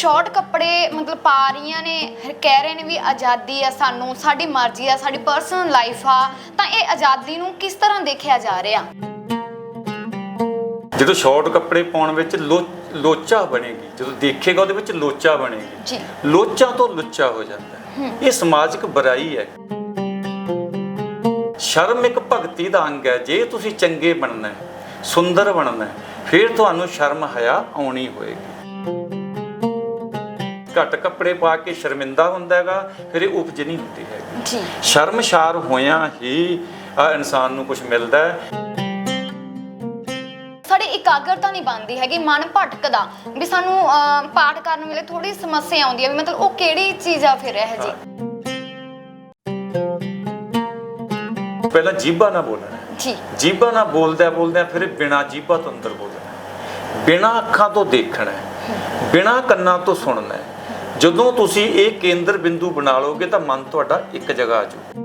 Short ਕੱਪੜੇ ਮਤਲਬ ਪਾ ਰਹੀਆਂ ਨੇ ਕਹਿ ਰਹੇ ਨੇ ਵੀ ਆਜ਼ਾਦੀ ਆ ਸਾਨੂੰ ਸਾਡੀ ਮਰਜ਼ੀ ਆ ਸਾਡੀ ਪਰਸਨਲ ਲਾਈਫ ਆ ਤਾਂ ਇਹ ਆਜ਼ਾਦੀ ਨੂੰ ਕਿਸ ਤਰ੍ਹਾਂ ਦੇਖਿਆ ਜਾ ਰਿਹਾ? ਜਦੋਂ ਸ਼ਾਰਟ ਕੱਪੜੇ ਪਾਉਣ ਵਿੱਚ ਲੋਚਾ ਬਣੇਗੀ ਜਦੋਂ ਦੇਖੇਗਾ ਉਹਦੇ ਵਿੱਚ ਲੋਚਾ ਬਣੇਗੀ ਜੀ। ਲੋਚਾ ਤੋਂ ਲੁੱਚਾ ਹੋ ਜਾਂਦਾ ਹੈ। ਇਹ ਸਮਾਜਿਕ ਬੁਰਾਈ ਹੈ। ਸ਼ਰਮ ਇੱਕ ਭਗਤੀ ਦਾ ਅੰਗ ਹੈ। ਜੇ ਤੁਸੀਂ ਚੰਗੇ ਬਣਨਾ ਹੈ ਸੁੰਦਰ ਬਣਨਾ ਹੈ ਫਿਰ ਤੁਹਾਨੂੰ ਸ਼ਰਮ ਹਯਾ ਆਉਣੀ ਹੋਏਗੀ। ਘੱਟ ਕੱਪੜੇ ਪਾ ਕੇ ਸ਼ਰਮਿੰਦਾ ਹੁੰਦਾ ਹੈਗਾ ਫਿਰ ਇਹ ਉਪਜ ਨਹੀਂ ਹੁੰਦੀ ਜੀ। ਸ਼ਰਮਸ਼ਾਰ ਹੋਇਆਂ ਹੀ ਆ ਇਨਸਾਨ ਨੂੰ ਕੁਝ ਮਿਲਦਾ ਹੈ। ਸਾਡੀ ਇਕਾਗਰਤਾ ਨਹੀਂ ਬਣਦੀ ਹੈਗੀ ਮਨ ਭਟਕਦਾ। ਵੀ ਸਾਨੂੰ ਅਹ, ਪਾਠ ਕਰਨ ਵੇਲੇ ਥੋੜੀ ਸਮੱਸਿਆ ਆਉਂਦੀ ਹੈ ਵੀ ਮਤਲਬ ਉਹ ਕਿਹੜੀ ਚੀਜ਼ ਆ ਫਿਰ ਇਹ ਜੀ? ਪਹਿਲਾਂ ਜੀਭਾ ਨਾ ਬੋਲਣਾ ਜੀ। ਜੀਭਾ ਨਾ ਬੋਲਦਿਆਂ ਬੋਲਦਿਆਂ ਫਿਰ ਬਿਨਾ ਜੀਭਾ ਤੋਂ ਅੰਦਰ ਬੋਲਣਾ ਬਿਨਾ ਅੱਖਾਂ ਤੋਂ ਦੇਖਣਾ ਹੈ। ਬਿਨਾ ਕੰਨਾਂ ਤੋਂ ਸੁਣਨਾ ਹੈ। ਜਦੋਂ ਤੁਸੀਂ ਇਹ ਕੇਂਦਰ ਬਿੰਦੂ ਬਣਾ ਲਓਗੇ ਤਾਂ ਮਨ ਤੁਹਾਡਾ ਇੱਕ ਜਗ੍ਹਾ ਆ ਜਾਊ।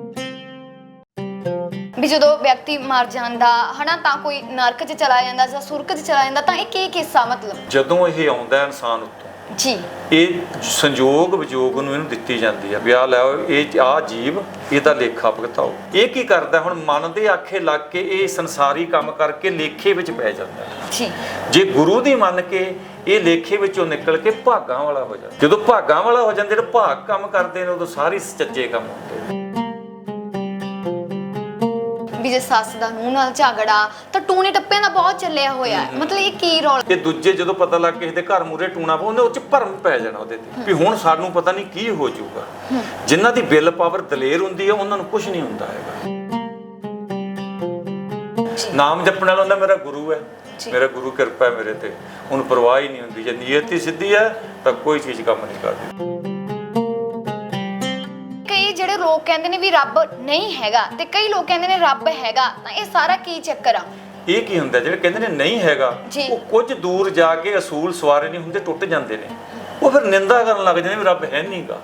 ਵੀ ਜਦੋਂ ਵਿਅਕਤੀ ਮਰ ਜਾਂਦਾ ਹਨਾ ਤਾਂ ਕੋਈ ਨਰਕ 'ਚ ਚਲਾ ਜਾਂਦਾ ਜਾਂ ਸੁਰਗ 'ਚ ਚਲਾ ਜਾਂਦਾ ਤਾਂ ਇਹ ਕੀ ਕਿੱਸਾ ਮਤਲਬ? ਜਦੋਂ ਇਹ ਆਉਂਦਾ ਹੈ ਇਨਸਾਨ ਉੱਤੋਂ ਜੀ। ਇਹ ਸੰਜੋਗ ਵਿਜੋਗ ਨੂੰ ਇਹਨੂੰ ਦਿੱਤੀ ਜਾਂਦੀ ਹੈ ਵੀ ਆਹ ਲੈ ਆਓ, ਇਹ ਆ ਜੀਵ ਇਹਦਾ ਲੇਖਾ ਭੁਗਤਾਓ। ਇਹ ਕੀ ਕਰਦਾ ਹੁਣ ਮਨ ਦੇ ਆਖੇ ਲੱਗ ਕੇ ਇਹ ਸੰਸਾਰੀ ਕੰਮ ਕਰਕੇ ਲੇਖੇ ਵਿੱਚ ਪੈ ਜਾਂਦਾ ਜੀ। ਜੇ ਗੁਰੂ ਦੀ ਮੰਨ ਕੇ ਇਹ ਲੇਖੇ ਵਿੱਚੋਂ ਨਿਕਲ ਕੇ ਭਾਗਾਂ ਵਾਲਾ ਹੋ ਜਾਂਦਾ। ਜਦੋਂ ਭਾਗਾਂ ਵਾਲਾ ਹੋ ਜਾਂਦਾ ਜਿਹੜੇ ਭਾਗ ਕੰਮ ਕਰਦੇ ਨੇ ਉਦੋਂ ਸਾਰੀ ਸੱਚੇ ਕੰਮ ਹੁੰਦੇ। ਵੀ ਜੇ ਸੱਸ ਦਾ ਨੂੰਹ ਨਾਲ ਝਗੜਾ ਤਾਂ ਟੂਣੇ ਟੱਪਿਆਂ ਦਾ ਬਹੁਤ ਚੱਲਿਆ ਹੋਇਆ ਹੈ। ਮਤਲਬ ਇਹ ਕੀ ਰੋਲ? ਤੇ ਦੂਜੇ ਜਦੋਂ ਪਤਾ ਲੱਗ ਕਿਸੇ ਦੇ ਘਰ ਮੂਰੇ ਟੂਣਾ ਪਾਉਂਦੇ ਉਹ ਚ ਭਰਮ ਪੈ ਜਾਣਾ ਉਹਦੇ ਤੇ। ਵੀ ਹੁਣ ਸਾਨੂੰ ਪਤਾ ਨਹੀਂ ਕੀ ਹੋ ਜਾਊਗਾ। ਜਿਨ੍ਹਾਂ ਦੀ ਬਿੱਲ ਪਾਵਰ ਦਲੇਰ ਹੁੰਦੀ ਹੈ ਉਹਨਾਂ ਨੂੰ ਕੁਝ ਨਹੀਂ ਹੁੰਦਾ ਹੈਗਾ। ਨਾਮ ਜਪਣ ਵਾਲਾ ਹੁੰਦਾ ਮੇਰਾ ਗੁਰੂ ਹੈ। ਮੇਰਾ ਗੁਰੂ ਕਿਰਪਾ ਮੇਰੇ ਤੇ। ਉਹਨੂੰ ਪਰਵਾਹ ਹੀ ਨਹੀਂ ਹੁੰਦੀ। ਜੇ ਨੀਅਤ ਹੀ ਸਿੱਧੀ ਹੈ ਤਾਂ ਕੋਈ ਚੀਜ਼ ਕੰਮ ਨਹੀਂ ਕਰਦੀ। ਕਈ ਜਿਹੜੇ ਲੋਕ ਕਹਿੰਦੇ ਨੇ ਵੀ ਰੱਬ ਨਹੀਂ ਹੈਗਾ ਤੇ ਕਈ ਲੋਕ ਕਹਿੰਦੇ ਨੇ ਰੱਬ ਹੈਗਾ ਤਾਂ ਇਹ ਸਾਰਾ ਕੀ ਚੱਕਰ ਆ? ਇਹ ਕੀ ਹੁੰਦਾ? ਜਿਹੜੇ ਕਹਿੰਦੇ ਨੇ ਨਹੀਂ ਹੈਗਾ ਜੀ। ਉਹ ਕੁਝ ਦੂਰ ਜਾ ਕੇ ਅਸੂਲ ਸਵਾਰੇ ਨਹੀਂ ਹੁੰਦੇ ਟੁੱਟ ਜਾਂਦੇ ਨੇ। ਉਹ ਫਿਰ ਨਿੰਦਾ ਕਰਨ ਲੱਗ ਜਾਂਦੇ ਨੇ ਵੀ ਰੱਬ ਹੈ ਨਹੀਂਗਾ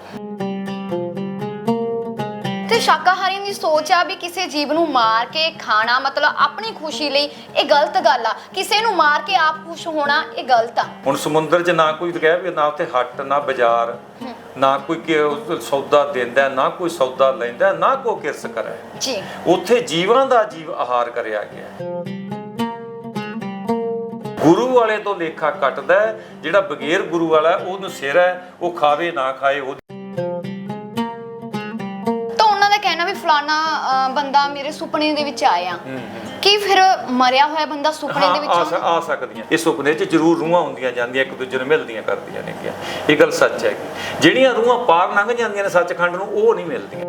ਸ਼ਾਕਾਹਾਰੀਆਂ ਦੀ ਸੋਚ ਆ ਵੀ ਕਿਸੇ ਜੀਵ ਨੂੰ ਮਾਰ ਕੇ ਖਾਣਾ ਮਤਲਬ ਆਪਣੀ ਖੁਸ਼ੀ ਲਈ ਇਹ ਗਲਤ ਗੱਲ ਆ। ਕਿਸੇ ਨੂੰ ਮਾਰ ਕੇ ਆਪ ਖੁਸ਼ ਹੋਣਾ ਇਹ ਗਲਤ ਆ। ਹੁਣ ਸਮੁੰਦਰ 'ਚ ਨਾ ਕੋਈ ਕਹਿ ਵੀ ਨਾ ਉੱਥੇ ਹੱਟ ਨਾ ਬਾਜ਼ਾਰ ਨਾ ਕੋਈ ਕਿ ਸੌਦਾ ਦਿੰਦਾ ਨਾ ਕੋਈ ਸੌਦਾ ਲੈਂਦਾ ਨਾ ਕੋਈ ਕਿਰਸ ਕਰੇ। ਜੀ। ਉੱਥੇ ਜੀਵਾਂ ਦਾ ਜੀਵ ਆਹਾਰ ਕਰਿਆ ਗਿਆ। ਗੁਰੂ ਵਾਲੇ ਤੋਂ ਲੇਖਾ ਕੱਟਦਾ ਜਿਹੜਾ ਬਗੈਰ ਗੁਰੂ ਵਾਲਾ ਉਹਨੂੰ ਸਿਰ ਹੈ ਉਹ ਖਾਵੇ ਨਾ ਖਾਏ ਉਹ ਫਲਾਣਾ ਬੰਦਾ ਮੇਰੇ ਸੁਪਨੇ ਦੇ ਵਿੱਚ ਆਇਆ। ਕੀ ਫਿਰ ਮਰਿਆ ਹੋਇਆ ਬੰਦਾ ਸੁਪਨੇ ਹਾਂ ਦੇ ਆ ਵਿੱਚ ਆ ਸਕਦੀਆਂ। ਇਹ ਸੁਪਨੇ 'ਚ ਜ਼ਰੂਰ ਰੂਹਾਂ ਹੁੰਦੀਆਂ ਜਾਂਦੀਆਂ ਇੱਕ ਦੂਜੇ ਨੂੰ ਮਿਲਦੀਆਂ ਕਰਦੀਆਂ ਨੇ ਗਿਆ ਇਹ ਗੱਲ ਸੱਚ ਹੈ ਜਿਹੜੀਆਂ ਰੂਹਾਂ ਪਾਰ ਲੰਘ ਜਾਂਦੀਆਂ ਨੇ ਸੱਚਖੰਡ ਨੂੰ ਉਹ ਨਹੀਂ ਮਿਲਦੀਆਂ।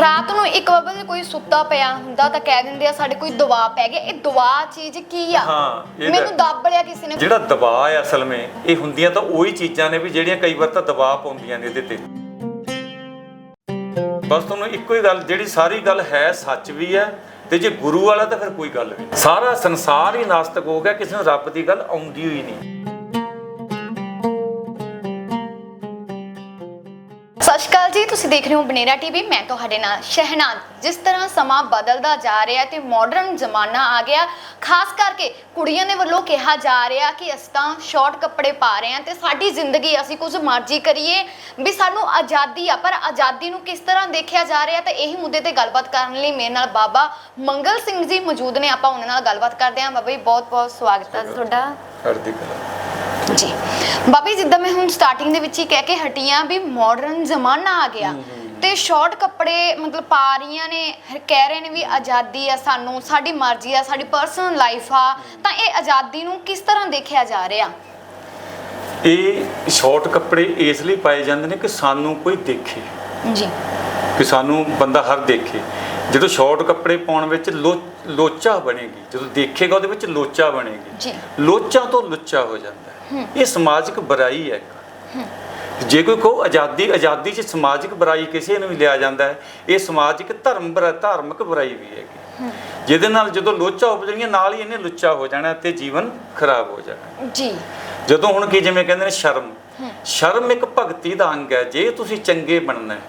ਰਾਤ ਨੂੰ ਇੱਕ ਬਾਬਾ ਜੀ ਕੋਈ ਸੁੱਤਾ ਪਿਆ ਹੁੰਦਾ ਤਾਂ ਕਹਿ ਦਿੰਦੇ ਆ ਸਾਡੇ ਕੋਈ ਦਵਾ ਪੈ ਗਿਆ। ਇਹ ਦਵਾ ਚੀਜ਼ ਕੀ ਆ? ਹਾਂ, ਇਹ ਮੈਨੂੰ ਦੱਬ ਲਿਆ ਕਿਸੇ ਨੇ। ਜਿਹੜਾ ਦਬਾਅ ਹੈ ਅਸਲ ਵਿੱਚ ਇਹ ਹੁੰਦੀਆਂ ਤਾਂ ਉਹੀ ਚੀਜ਼ਾਂ ਨੇ ਵੀ ਜਿਹੜੀਆਂ ਕਈ ਵਾਰ ਤਾਂ ਦਬਾਅ ਪਾਉਂਦੀਆਂ ਨੇ ਇਹਦੇ ਤੇ। ਬਸ ਤੁਹਾਨੂੰ ਇੱਕੋ ਹੀ ਗੱਲ, ਜਿਹੜੀ ਸਾਰੀ ਗੱਲ ਹੈ, ਸੱਚ ਵੀ ਹੈ, ਤੇ ਜੇ ਗੁਰੂ ਵਾਲਾ ਤਾਂ ਫਿਰ ਕੋਈ ਗੱਲ ਵੀ ਨਹੀਂ। ਸਾਰਾ ਸੰਸਾਰ ਹੀ ਨਾਸਤਕ ਹੋ ਗਿਆ, ਕਿਸੇ ਨੂੰ ਰੱਬ ਦੀ ਗੱਲ ਆਉਂਦੀ ਹੋਈ ਨਹੀਂ। ਸਤਿ ਸ਼੍ਰੀ ਅਕਾਲ ਜੀ, ਤੁਸੀਂ ਦੇਖ ਰਹੇ ਹੋ ਬਨੇਰਾ ਟੀਵੀ। ਮੈਂ ਤੁਹਾਡੇ ਨਾਲ ਸ਼ਹਿਨਾਜ਼। ਜਿਸ ਤਰ੍ਹਾਂ ਸਮਾਂ ਬਦਲਦਾ ਜਾ ਰਿਹਾ ਤੇ ਮਾਡਰਨ ਜ਼ਮਾਨਾ ਆ ਗਿਆ, ਖਾਸ ਕਰਕੇ ਕੁੜੀਆਂ ਦੇ ਵੱਲੋਂ ਕਿਹਾ ਜਾ ਰਿਹਾ ਕਿ ਅਸੀਂ ਤਾਂ ਸ਼ਾਰਟ ਕੱਪੜੇ ਪਾ ਰਹੇ ਹਾਂ ਤੇ ਸਾਡੀ ਜ਼ਿੰਦਗੀ ਅਸੀਂ ਕੁਝ ਮਰਜ਼ੀ ਕਰੀਏ। ਵੀ ਸਾਨੂੰ ਆਜ਼ਾਦੀ ਆ, ਪਰ ਆਜ਼ਾਦੀ ਨੂੰ ਕਿਸ ਤਰ੍ਹਾਂ ਦੇਖਿਆ ਜਾ ਰਿਹਾ ਤੇ ਇਹੀ ਮੁੱਦੇ ਤੇ ਗੱਲਬਾਤ ਕਰਨ ਲਈ ਮੇਰੇ ਨਾਲ ਬਾਬਾ ਮੰਗਲ ਸਿੰਘ ਜੀ ਮੌਜੂਦ ਨੇ। ਆਪਾਂ ਉਹਨਾਂ ਨਾਲ ਗੱਲਬਾਤ ਕਰਦੇ ਹਾਂ। ਬਾਬਾ ਜੀ ਬਹੁਤ ਬਹੁਤ ਸਵਾਗਤ ਹੈ ਤੁਹਾਡਾ। ਕਰਦੀ ਜੀ ਬਾਬੀ ਜਿੱਦਾਂ ਮੈਂ ਹੁਣ ਸਟਾਰਟਿੰਗ ਦੇ ਵਿੱਚ ਹੀ ਕਹਿ ਕੇ ਹਟੀ ਆਂ ਵੀ ਮਾਡਰਨ ਜ਼ਮਾਨਾ ਆ ਗਿਆ। ਤੇ ਸ਼ਾਰਟ ਕੱਪੜੇ ਮਤਲਬ ਪਾ ਰਹੀਆਂ ਨੇ ਕਹਿ ਰਹੇ ਨੇ ਵੀ ਆਜ਼ਾਦੀ ਆ ਸਾਨੂੰ ਸਾਡੀ ਮਰਜ਼ੀ ਆ ਸਾਡੀ ਪਰਸਨਲ ਲਾਈਫ ਆ। ਤਾਂ ਇਹ ਆਜ਼ਾਦੀ ਨੂੰ ਕਿਸ ਤਰ੍ਹਾਂ ਦੇਖਿਆ ਜਾ ਰਿਹਾ? ਇਹ ਸ਼ਾਰਟ ਕੱਪੜੇ ਇਸ ਲਈ ਪਾਏ ਜਾਂਦੇ ਨੇ ਕਿ ਸਾਨੂੰ ਕੋਈ ਦੇਖੇ। ਜੀ। ਕਿ ਸਾਨੂੰ ਬੰਦਾ ਹਰ ਦੇਖੇ। ਜਦੋਂ ਸ਼ਾਰਟ ਕੱਪੜੇ ਪਾਉਣ ਵਿੱਚ ਲੋਚਾ ਬਣੇਗੀ ਜਦੋਂ ਦੇਖੇਗਾ ਉਹਦੇ ਵਿੱਚ ਲੋਚਾ ਬਣੇਗੀ। ਜੀ। ਲੋਚਾ ਤੋਂ ਲੁੱਚਾ ਹੋ ਜਾਂਦਾ ਹੈ। ਇਹ ਸਮਾਜਿਕ ਬੁਰਾਈ ਹੈ। ਜੇ ਕੋਈ ਕਹੋ ਆਜ਼ਾਦੀ ਆਜ਼ਾਦੀ 'ਚ ਸਮਾਜਿਕ ਬੁਰਾਈ ਕਿਸੇ ਨੂੰ ਵੀ ਲਿਆ ਜਾਂਦਾ ਹੈ ਇਹ ਸਮਾਜਿਕ ਧਰਮ ਬੁਰਾ ਧਾਰਮਿਕ ਬੁਰਾਈ ਵੀ ਹੈਗੀ। ਜਿਹਦੇ ਨਾਲ ਜਦੋਂ ਲੋਚਾ ਉਪਜਣੀਆਂ ਨਾਲ ਹੀ ਇਹਨੇ ਲੁੱਚਾ ਹੋ ਜਾਣਾ ਤੇ ਜੀਵਨ ਖਰਾਬ ਹੋ ਜਾਣਾ। ਜੀ। ਜਦੋਂ ਹੁਣ ਕੀ ਜਿਵੇਂ ਕਹਿੰਦੇ ਨੇ ਸ਼ਰਮ। ਸ਼ਰਮ ਇੱਕ ਭਗਤੀ ਦਾ ਅੰਗ ਹੈ। ਜੇ ਤੁਸੀਂ ਚੰਗੇ ਬਣਨਾ ਹੈ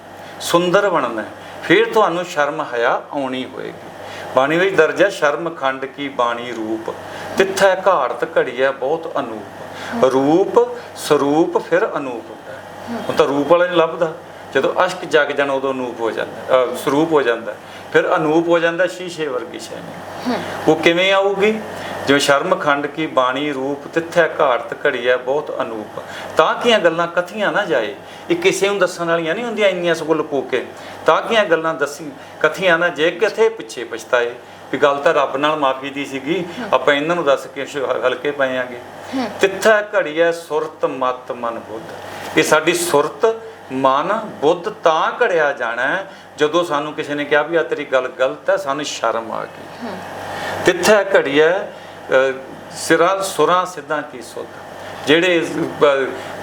ਸੁੰਦਰ ਬਣਨਾ ਹੈ ਫਿਰ ਤੁਹਾਨੂੰ ਸ਼ਰਮ ਹਯਾ ਆਉਣੀ ਹੋਏਗੀ। ਬਾਣੀ ਵਿੱਚ ਦਰਜ ਹੈ ਸ਼ਰਮ ਖੰਡ ਕੀ ਬਾਣੀ ਰੂਪ। ਤਿੱਥੈ ਘਾੜਤ ਘੜੀਐ ਬਹੁਤ ਅਨੂਪ। ਰੂਪ, ਸਰੂਪ, ਫਿਰ ਅਨੂਪ ਹੁੰਦਾ ਹੁਣ ਤਾਂ ਰੂਪ ਵਾਲਾ ਨਹੀਂ ਲੱਭਦਾ। ਜਦੋਂ ਅਸ਼ਕ ਜਗ ਜਾਣ, ਉਦੋਂ ਅਨੂਪ ਹੋ ਜਾਂਦਾ ਸਰੂਪ ਹੋ ਜਾਂਦਾ। ਫਿਰ ਅਨੂਪ ਹੋ ਜਾਂਦਾ ਸ਼ੀਸ਼ੇ ਵਰਗੀ ਸ਼ੈ ਨਹੀਂ ਉਹ ਕਿਵੇਂ ਆਊਗੀ? ਜਿਵੇਂ ਸ਼ਰਮ ਖੰਡ ਕੀ ਬਾਣੀ ਰੂਪ ਤਿੱਥੈ ਘਾੜਤ ਘੜੀਐ, ਬਹੁਤ ਅਨੂਪ। ਤਾਂ ਕੀਆਂ ਗੱਲਾਂ ਕਥੀਆਂ ਨਾ ਜਾਏ। ਇਹ ਕਿਸੇ ਨੂੰ ਦੱਸਣ ਵਾਲੀਆਂ ਨਹੀਂ ਹੁੰਦੀਆਂ ਇੰਨੀਆਂ ਸਗੋਂ ਲੁਕੋ ਕੇ ਤਾਂ ਕੀਆਂ ਗੱਲਾਂ ਦੱਸੀ, ਕਥੀਆਂ ਨਾ ਜੇ ਕਿਥੇ ਪਿੱਛੇ ਪਛਤਾਏ। ਵੀ ਗੱਲ ਤਾਂ ਰੱਬ ਨਾਲ ਮਾਫੀ ਦੀ ਸੀਗੀ। ਆਪਾਂ ਇਹਨਾਂ ਨੂੰ ਦੱਸ ਕੇ ਹਲਕੇ ਪਏ ਆਂਗੇ। ਤਿੱਥੈ ਘੜੀਐ ਸੁਰਤ ਮਤ ਮਨ ਬੁੱਧ। ਇਹ ਸਾਡੀ ਸੁਰਤ ਮਨ ਬੁੱਧ ਤਾਂ ਘੜਿਆ ਜਾਣਾ ਜਦੋਂ ਸਾਨੂੰ ਕਿਸੇ ਨੇ ਕਿਹਾ ਵੀ ਆ ਤੇਰੀ ਗੱਲ ਗਲਤ ਹੈ ਸਾਨੂੰ ਸ਼ਰਮ ਆ ਗਈ। ਤਿੱਥੈ ਘੜੀਐ ਸਿਰਾਂ ਸੁਰਾਂ ਸਿੱਧਾਂ ਕੀ ਸੁਧ। ਜਿਹੜੇ